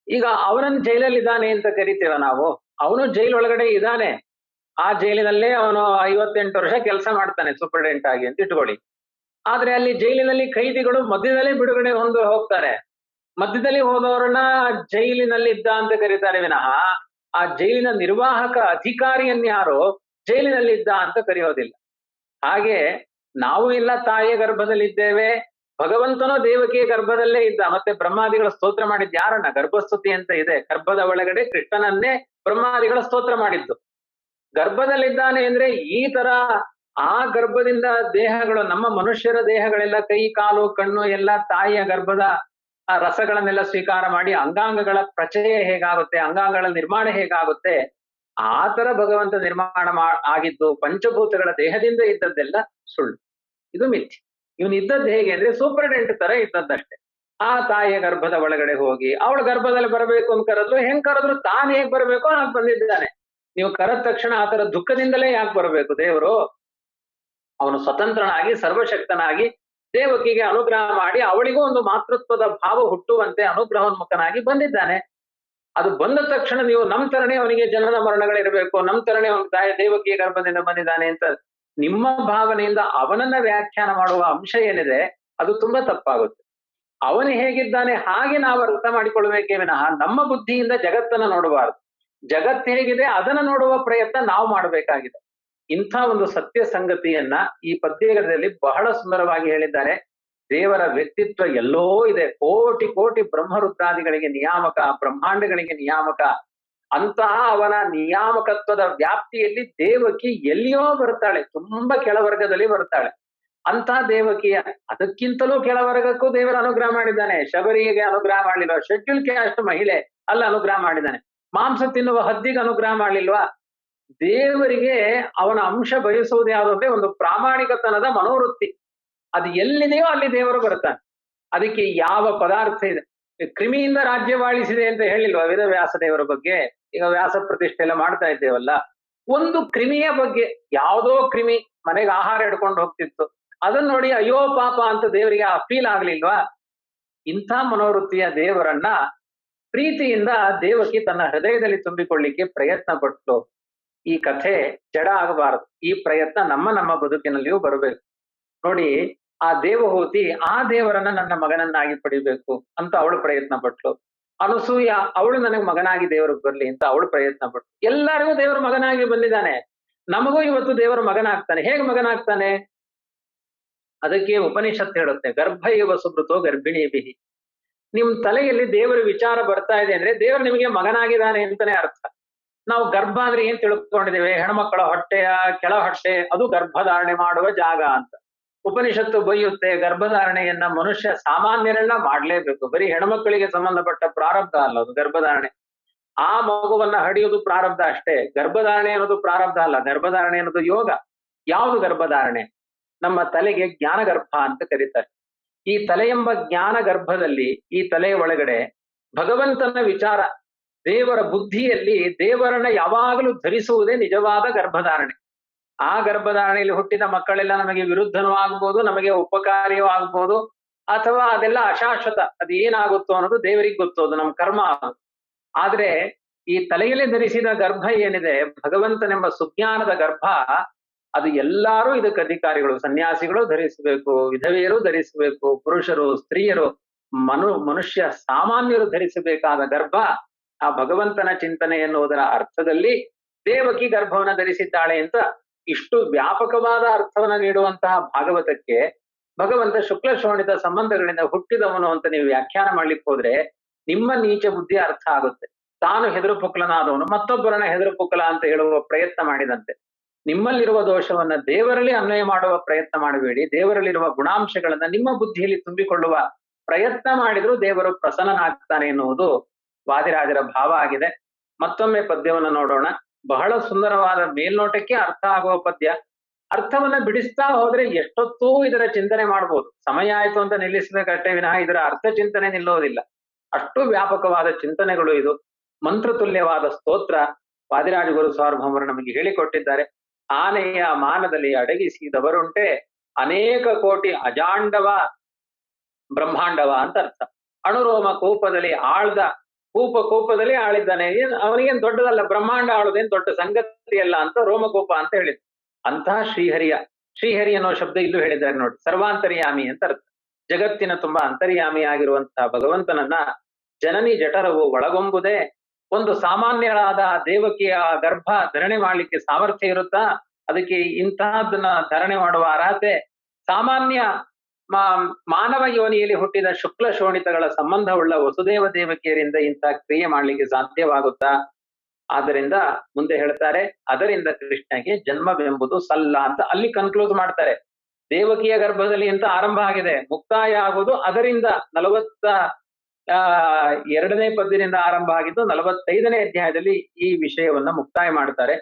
S1: ಈಗ ಅವನನ್ನ ಜೈಲಲ್ಲಿ ಇದ್ದಾನೆ ಅಂತ ಕರಿತೇವೆ ನಾವು? ಅವನು ಜೈಲ್ ಒಳಗಡೆ ಇದ್ದಾನೆ. ಆ ಜೈಲಿನಲ್ಲೇ ಅವನು ಐವತ್ತೆಂಟು ವರ್ಷ ಕೆಲಸ ಮಾಡ್ತಾನೆ ಸೂಪರಿಡೆಂಟ್ ಆಗಿ ಅಂತ ಇಟ್ಕೊಳ್ಳಿ. ಆದ್ರೆ ಅಲ್ಲಿ ಜೈಲಿನಲ್ಲಿ ಖೈದಿಗಳು ಮಧ್ಯದಲ್ಲೇ ಬಿಡುಗಡೆ ಹೊಂದು ಹೋಗ್ತಾರೆ. ಮಧ್ಯದಲ್ಲಿ ಹೋದವರನ್ನ ಜೈಲಿನಲ್ಲಿ ಇದ್ದ ಅಂತ ಕರೀತಾರೆ ವಿನಃ, ಆ ಜೈಲಿನ ನಿರ್ವಾಹಕ ಅಧಿಕಾರಿಯನ್ಯಾರು ಜೈಲಿನಲ್ಲಿ ಇದ್ದ ಅಂತ ಕರೆಯೋದಿಲ್ಲ. ಹಾಗೆ ನಾವು ಇಲ್ಲ, ತಾಯಿಯ ಗರ್ಭದಲ್ಲಿದ್ದೇವೆ, ಭಗವಂತನೋ ದೇವಕಿಯ ಗರ್ಭದಲ್ಲೇ ಇದ್ದ, ಮತ್ತೆ ಬ್ರಹ್ಮಾದಿಗಳ ಸ್ತೋತ್ರ ಮಾಡಿದ್ದು ಯಾರನ್ನ? ಗರ್ಭಸ್ತುತಿ ಅಂತ ಇದೆ, ಗರ್ಭದ ಒಳಗಡೆ ಕೃಷ್ಣನನ್ನೇ ಬ್ರಹ್ಮಾದಿಗಳ ಸ್ತೋತ್ರ ಮಾಡಿದ್ದು. ಗರ್ಭದಲ್ಲಿದ್ದಾನೆ ಅಂದ್ರೆ ಈ ತರ ಆ ಗರ್ಭದಿಂದ ದೇಹಗಳು, ನಮ್ಮ ಮನುಷ್ಯರ ದೇಹಗಳೆಲ್ಲ ಕೈ, ಕಾಲು, ಕಣ್ಣು, ಎಲ್ಲ ತಾಯಿಯ ಗರ್ಭದ ಆ ರಸಗಳನ್ನೆಲ್ಲ ಸ್ವೀಕಾರ ಮಾಡಿ ಅಂಗಾಂಗಗಳ ಪ್ರಚಯ ಹೇಗಾಗುತ್ತೆ, ಅಂಗಾಂಗಗಳ ನಿರ್ಮಾಣ ಹೇಗಾಗುತ್ತೆ, ಆ ತರ ಭಗವಂತ ನಿರ್ಮಾಣ ಆಗಿದ್ದು ಪಂಚಭೂತಗಳ ದೇಹದಿಂದ ಇದ್ದದ್ದೆಲ್ಲ ಸುಳ್ಳು. ಇದು ಮಿಥ್ಯ. ಇವನು ಇದ್ದದ್ದು ಹೇಗೆ ಅಂದ್ರೆ ಸೂಪರ್ಡೆಂಟ್ ತರ ಇದ್ದದ್ದಷ್ಟೇ. ಆ ತಾಯಿಯ ಗರ್ಭದ ಒಳಗಡೆ ಹೋಗಿ, ಅವಳ ಗರ್ಭದಲ್ಲಿ ಬರಬೇಕು ಅಂತ ಕರೆದ್ರು ಹೆಂಗ್ ಕರೆದ್ರು ತಾನ್ ಹೇಗ್ ಬರ್ಬೇಕು ಹಾಗೆ ಬಂದಿದ್ದಾನೆ. ನೀವು ಕರೆದ ತಕ್ಷಣ ಆತರ ದುಃಖದಿಂದಲೇ ಯಾಕೆ ಬರಬೇಕು ದೇವರು? ಅವನು ಸ್ವತಂತ್ರನಾಗಿ, ಸರ್ವಶಕ್ತನಾಗಿ ದೇವಕಿಗೆ ಅನುಗ್ರಹ ಮಾಡಿ ಅವಳಿಗೂ ಒಂದು ಮಾತೃತ್ವದ ಭಾವ ಹುಟ್ಟುವಂತೆ ಅನುಗ್ರಹೋನ್ಮುಖನಾಗಿ ಬಂದಿದ್ದಾನೆ. ಅದು ಬಂದ ತಕ್ಷಣ ನೀವು ನಮ್ ತರನೇ ಅವನಿಗೆ ಜನನ ಮರಣಗಳಿರಬೇಕು, ನಮ್ ತರನೇ ಅವನ ತಾಯಿ ದೇವಕಿಯ ಗರ್ಭದಿಂದ ಬಂದಿದ್ದಾನೆ ಅಂತ ನಿಮ್ಮ ಭಾವನೆಯಿಂದ ಅವನನ್ನ ವ್ಯಾಖ್ಯಾನ ಮಾಡುವ ಅಂಶ ಏನಿದೆ, ಅದು ತುಂಬಾ ತಪ್ಪಾಗುತ್ತೆ. ಅವನು ಹೇಗಿದ್ದಾನೆ, ಹಾಗೆ ನಾವು ಅರ್ಥ ಮಾಡಿಕೊಳ್ಬೇಕೇ ವಿನಃ ನಮ್ಮ ಬುದ್ಧಿಯಿಂದ ಜಗತ್ತನ್ನ ನೋಡಬಾರದು. ಜಗತ್ತು ಹೇಗಿದೆ, ಅದನ್ನ ನೋಡುವ ಪ್ರಯತ್ನ ನಾವು ಮಾಡಬೇಕಾಗಿದೆ. ಇಂಥ ಒಂದು ಸತ್ಯ ಸಂಗತಿಯನ್ನ ಈ ಪದ್ಯಗಳಲ್ಲಿ ಬಹಳ ಸುಂದರವಾಗಿ ಹೇಳಿದ್ದಾರೆ. ದೇವರ ವ್ಯಕ್ತಿತ್ವ ಎಲ್ಲೋ ಇದೆ. ಕೋಟಿ ಕೋಟಿ ಬ್ರಹ್ಮರುದ್ರಾದಿಗಳಿಗೆ ನಿಯಾಮಕ, ಬ್ರಹ್ಮಾಂಡಗಳಿಗೆ ನಿಯಾಮಕ. ಅಂತಹ ಅವನ ನಿಯಾಮಕತ್ವದ ವ್ಯಾಪ್ತಿಯಲ್ಲಿ ದೇವಕಿ ಎಲ್ಲಿಯೋ ಬರ್ತಾಳೆ ತುಂಬಾ ಕೆಳವರ್ಗದಲ್ಲಿ ಬರ್ತಾಳೆ ಅಂತ ದೇವಕಿಯ ಅದಕ್ಕಿಂತಲೂ ಕೆಳವರ್ಗಕ್ಕೂ ದೇವರ ಅನುಗ್ರಹ ಮಾಡಿದ್ದಾನೆ. ಶಬರಿಗೆ ಅನುಗ್ರಹ ಮಾಡಲಿಲ್ವಾ? ಶೆಡ್ಯೂಲ್ ಕ್ಯಾಸ್ಟ್ ಮಹಿಳೆ ಅಲ್ಲ ಅನುಗ್ರಹ ಮಾಡಿದ್ದಾನೆ. ಮಾಂಸ ತಿನ್ನುವ ಹದ್ದಿಗೆ ಅನುಗ್ರಹ ಮಾಡಲಿಲ್ವಾ? ದೇವರಿಗೆ ಅವನ ಅಂಶ ಬಯಸೋದು ಯಾವುದಂದ್ರೆ ಒಂದು ಪ್ರಾಮಾಣಿಕತನದ ಮನೋವೃತ್ತಿ. ಅದು ಎಲ್ಲಿದೆಯೋ ಅಲ್ಲಿ ದೇವರು ಬರ್ತಾನೆ ಅದಕ್ಕೆ ಯಾವ ಪದಾರ್ಥ ಇದೆ? ಕ್ರಿಮಿಯಿಂದ ರಾಜ್ಯವಾಳಿಸಿದೆ ಅಂತ ಹೇಳಿಲ್ವಾ ವೇದ ವ್ಯಾಸ ದೇವರ ಬಗ್ಗೆ? ಈಗ ವ್ಯಾಸ ಪ್ರತಿಷ್ಠೆ ಎಲ್ಲ ಮಾಡ್ತಾ ಇದ್ದೇವಲ್ಲ. ಒಂದು ಕ್ರಿಮಿಯ ಬಗ್ಗೆ, ಯಾವುದೋ ಕ್ರಿಮಿ ಮನೆಗೆ ಆಹಾರ ಹಿಡ್ಕೊಂಡು ಹೋಗ್ತಿತ್ತು. ಅದನ್ನ ನೋಡಿ ಅಯ್ಯೋ ಪಾಪ ಅಂತ ದೇವರಿಗೆ ಆ ಫೀಲ್ ಆಗ್ಲಿಲ್ವಾ? ಇಂಥ ಮನೋವೃತ್ತಿಯ ದೇವರನ್ನ ಪ್ರೀತಿಯಿಂದ ದೇವಕಿ ತನ್ನ ಹೃದಯದಲ್ಲಿ ತುಂಬಿಕೊಳ್ಳಿಕ್ಕೆ ಪ್ರಯತ್ನ ಪಟ್ಟು ಈ ಕಥೆ ಜಡ ಆಗಬಾರದು. ಈ ಪ್ರಯತ್ನ ನಮ್ಮ ನಮ್ಮ ಬದುಕಿನಲ್ಲಿಯೂ ಬರಬೇಕು. ನೋಡಿ, ಆ ದೇವಹೂತಿ ಆ ದೇವರನ್ನ ನನ್ನ ಮಗನನ್ನಾಗಿ ಪಡಿಬೇಕು ಅಂತ ಅವಳು ಪ್ರಯತ್ನ ಪಟ್ಲು. ಅನಸೂಯ ಅವಳು ನನಗೆ ಮಗನಾಗಿ ದೇವರು ಬರ್ಲಿ ಅಂತ ಅವಳು ಪ್ರಯತ್ನ ಪಟ್ಲು. ಎಲ್ಲರಿಗೂ ದೇವರ ಮಗನಾಗಿ ಬಂದಿದ್ದಾನೆ. ನಮಗೂ ಇವತ್ತು ದೇವರ ಮಗನಾಗ್ತಾನೆ. ಹೇಗೆ ಮಗನಾಗ್ತಾನೆ? ಅದಕ್ಕೆ ಉಪನಿಷತ್ ಹೇಳುತ್ತೆ, ಗರ್ಭ ಇವ ಸುಬ್ರತೋ ಗರ್ಭಿಣಿ ಬಿಹಿ. ನಿಮ್ ತಲೆಯಲ್ಲಿ ದೇವರ ವಿಚಾರ ಬರ್ತಾ ಇದೆ ಅಂದ್ರೆ ದೇವರು ನಿಮಗೆ ಮಗನಾಗಿದ್ದಾನೆ ಅಂತಾನೆ ಅರ್ಥ. ನಾವು ಗರ್ಭ ಅಂದ್ರೆ ಏನ್ ತಿಳ್ಕೊಂಡಿದ್ದೇವೆ? ಹೆಣ್ಮಕ್ಕಳ ಹೊಟ್ಟೆಯ ಕೆಳ ಹೊಟ್ಟೆ, ಅದು ಗರ್ಭಧಾರಣೆ ಮಾಡುವ ಜಾಗ ಅಂತ. ಉಪನಿಷತ್ತು ಬೈಯುತ್ತೆ ಗರ್ಭಧಾರಣೆಯನ್ನ ಮನುಷ್ಯ ಸಾಮಾನ್ಯರೆಲ್ಲ ಮಾಡ್ಲೇಬೇಕು. ಬರೀ ಹೆಣ್ಮಕ್ಕಳಿಗೆ ಸಂಬಂಧಪಟ್ಟ ಪ್ರಾರಬ್ಧ ಅಲ್ಲ ಅದು ಗರ್ಭಧಾರಣೆ. ಆ ಮಗುವನ್ನ ಹಡಿಯೋದು ಪ್ರಾರಬ್ಧ ಅಷ್ಟೇ. ಗರ್ಭಧಾರಣೆ ಅನ್ನೋದು ಪ್ರಾರಬ್ಧ ಅಲ್ಲ. ಗರ್ಭಧಾರಣೆ ಅನ್ನೋದು ಯೋಗ. ಯಾವುದು ಗರ್ಭಧಾರಣೆ? ನಮ್ಮ ತಲೆಗೆ ಜ್ಞಾನ ಗರ್ಭ ಅಂತ ಕರೀತಾರೆ. ಈ ತಲೆ ಎಂಬ ಜ್ಞಾನ ಗರ್ಭದಲ್ಲಿ ಈ ತಲೆಯ ಒಳಗಡೆ ಭಗವಂತನ ವಿಚಾರ ದೇವರ ಬುದ್ಧಿಯಲ್ಲಿ ದೇವರನ್ನ ಯಾವಾಗಲೂ ಧರಿಸುವುದೇ ನಿಜವಾದ ಗರ್ಭಧಾರಣೆ ಆ ಗರ್ಭಧಾರಣೆಯಲ್ಲಿ ಹುಟ್ಟಿದ ಮಕ್ಕಳೆಲ್ಲ ನಮಗೆ ವಿರುದ್ಧನೂ ಆಗ್ಬೋದು, ನಮಗೆ ಉಪಕಾರಿಯೂ ಆಗ್ಬೋದು, ಅಥವಾ ಅದೆಲ್ಲ ಅಶಾಶ್ವತ, ಅದು ಏನಾಗುತ್ತೋ ಅನ್ನೋದು ದೇವರಿಗೆ ಗೊತ್ತು, ಅದು ನಮ್ಮ ಕರ್ಮ. ಆದ್ರೆ ಈ ತಲೆಯಲ್ಲಿ ಧರಿಸಿದ ಗರ್ಭ ಏನಿದೆ, ಭಗವಂತನೆಂಬ ಸುಜ್ಞಾನದ ಗರ್ಭ, ಅದು ಎಲ್ಲಾರು ಇದಕ್ಕೆ ಅಧಿಕಾರಿಗಳು, ಸನ್ಯಾಸಿಗಳು ಧರಿಸಬೇಕು, ವಿಧವೆಯರು ಧರಿಸಬೇಕು, ಪುರುಷರು, ಸ್ತ್ರೀಯರು, ಮನು, ಮನುಷ್ಯ ಸಾಮಾನ್ಯರು ಧರಿಸಬೇಕಾದ ಗರ್ಭ ಆ ಭಗವಂತನ ಚಿಂತನೆ ಎನ್ನುವುದರ ಅರ್ಥದಲ್ಲಿ ದೇವಕಿ ಗರ್ಭವನ್ನ ಧರಿಸಿದ್ದಾಳೆ ಅಂತ ಇಷ್ಟು ವ್ಯಾಪಕವಾದ ಅರ್ಥವನ್ನ ನೀಡುವಂತಹ ಭಾಗವತಕ್ಕೆ ಭಗವಂತ ಶುಕ್ಲ ಶೋಣಿತ ಸಂಬಂಧಗಳಿಂದ ಹುಟ್ಟಿದವನು ಅಂತ ನೀವು ವ್ಯಾಖ್ಯಾನ ಮಾಡ್ಲಿಕ್ಕೆ ಹೋದ್ರೆ ನಿಮ್ಮ ನೀಚ ಬುದ್ಧಿ ಅರ್ಥ ಆಗುತ್ತೆ. ತಾನು ಹೆದರು ಪುಕ್ಕಲನಾದವನು ಮತ್ತೊಬ್ಬರನ್ನ ಹೆದರು ಪುಕ್ಕಲ ಅಂತ ಹೇಳುವ ಪ್ರಯತ್ನ ಮಾಡಿದಂತೆ. ನಿಮ್ಮಲ್ಲಿರುವ ದೋಷವನ್ನ ದೇವರಲ್ಲಿ ಅನ್ವಯ ಮಾಡುವ ಪ್ರಯತ್ನ ಮಾಡಬೇಡಿ. ದೇವರಲ್ಲಿರುವ ಗುಣಾಂಶಗಳನ್ನ ನಿಮ್ಮ ಬುದ್ಧಿಯಲ್ಲಿ ತುಂಬಿಕೊಳ್ಳುವ ಪ್ರಯತ್ನ ಮಾಡಿದ್ರು ದೇವರು ಪ್ರಸನ್ನನಾಗ್ತಾನೆ ಎನ್ನುವುದು ವಾದಿರಾಜರ ಭಾವ ಆಗಿದೆ. ಮತ್ತೊಮ್ಮೆ ಪದ್ಯವನ್ನು ನೋಡೋಣ. ಬಹಳ ಸುಂದರವಾದ ಮೇಲ್ನೋಟಕ್ಕೆ ಅರ್ಥ ಆಗುವ ಪದ್ಯ. ಅರ್ಥವನ್ನ ಬಿಡಿಸ್ತಾ ಹೋದ್ರೆ ಎಷ್ಟೊತ್ತೂ ಇದರ ಚಿಂತನೆ ಮಾಡ್ಬೋದು. ಸಮಯ ಆಯ್ತು ಅಂತ ನಿಲ್ಲಿಸಬೇಕಷ್ಟೇ ವಿನಃ ಇದರ ಅರ್ಥ ಚಿಂತನೆ ನಿಲ್ಲೋದಿಲ್ಲ. ಅಷ್ಟು ವ್ಯಾಪಕವಾದ ಚಿಂತನೆಗಳು ಇದು. ಮಂತ್ರತುಲ್ಯವಾದ ಸ್ತೋತ್ರ ವಾದಿರಾಜ ಗುರು ಸಾರ್ವಭೌಮರು ನಮಗೆ ಹೇಳಿಕೊಟ್ಟಿದ್ದಾರೆ. ಆನೆಯ ಮಾನದಲ್ಲಿ ಅಡಗಿಸಿದವರುಂಟೆ ಅನೇಕ ಕೋಟಿ ಅಜಾಂಡವ ಬ್ರಹ್ಮಾಂಡವ ಅಂತ ಅರ್ಥ. ಅಣುರೋಮ ಕೋಪದಲ್ಲಿ ಆಳ್ದ ಕೂಪ ಕೋಪದಲ್ಲಿ ಆಳಿದ್ದಾನೆ. ಏನ್ ಅವನಿಗೇನ್ ದೊಡ್ಡದಲ್ಲ, ಬ್ರಹ್ಮಾಂಡ ಆಳುದೇನ್ ದೊಡ್ಡ ಸಂಗತಿ ಅಲ್ಲ ಅಂತ ರೋಮಕೋಪ ಅಂತ ಹೇಳಿದ್ರು ಅಂತಹ ಶ್ರೀಹರಿಯ, ಶ್ರೀಹರಿ ಅನ್ನೋ ಶಬ್ದ ಇಲ್ಲೂ ಹೇಳಿದ್ದಾರೆ ನೋಡಿ. ಸರ್ವಾಂತರ್ಯಾಮಿ ಅಂತ ಅರ್ಥ. ಜಗತ್ತಿನ ತುಂಬಾ ಅಂತರ್ಯಾಮಿ ಆಗಿರುವಂತಹ ಭಗವಂತನನ್ನ ಜನನಿ ಜಠರವು ಒಳಗೊಂಬುದೇ ಒಂದು ಸಾಮಾನ್ಯರಾದ ದೇವಕಿಯ ಗರ್ಭ ಧರಣೆ ಮಾಡಲಿಕ್ಕೆ ಸಾಮರ್ಥ್ಯ ಇರುತ್ತಾ, ಅದಕ್ಕೆ ಇಂತಹದನ್ನ ಧರಣೆ ಮಾಡುವ ಅರ್ಹತೆ ಸಾಮಾನ್ಯ ಮಾನವ ಯೋನಿಯಲ್ಲಿ ಹುಟ್ಟಿದ ಶುಕ್ಲ ಶೋಣಿತಗಳ ಸಂಬಂಧವುಳ್ಳ ವಸುದೇವ ದೇವಕಿಯರಿಂದ ಇಂಥ ಕ್ರಿಯೆ ಮಾಡ್ಲಿಕ್ಕೆ ಸಾಧ್ಯವಾಗುತ್ತಾ? ಆದ್ದರಿಂದ ಮುಂದೆ ಹೇಳ್ತಾರೆ, ಅದರಿಂದ ಕೃಷ್ಣಗೆ ಜನ್ಮವೆಂಬುದು ಸಲ್ಲ ಅಂತ ಅಲ್ಲಿ ಕನ್ಕ್ಲೂಸ್ ಮಾಡ್ತಾರೆ. ದೇವಕಿಯ ಗರ್ಭದಲ್ಲಿ ಅಂತ ಆರಂಭ ಆಗಿದೆ. ಮುಕ್ತಾಯ ಆಗುವುದು ಅದರಿಂದ ನಲವತ್ತ ಎರಡನೇ ಪದ್ಯದಿಂದ ಆರಂಭ ಆಗಿದ್ದು ನಲವತ್ತೈದನೇ ಅಧ್ಯಾಯದಲ್ಲಿ ಈ ವಿಷಯವನ್ನ ಮುಕ್ತಾಯ ಮಾಡ್ತಾರೆ.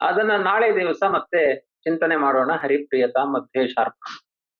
S1: ಅದನ್ನ ನಾಳೆ ದಿವಸ ಮತ್ತೆ ಚಿಂತನೆ ಮಾಡೋಣ. ಹರಿಪ್ರಿಯತಾ ಮಧ್ಯೇಶಾರ್ಪ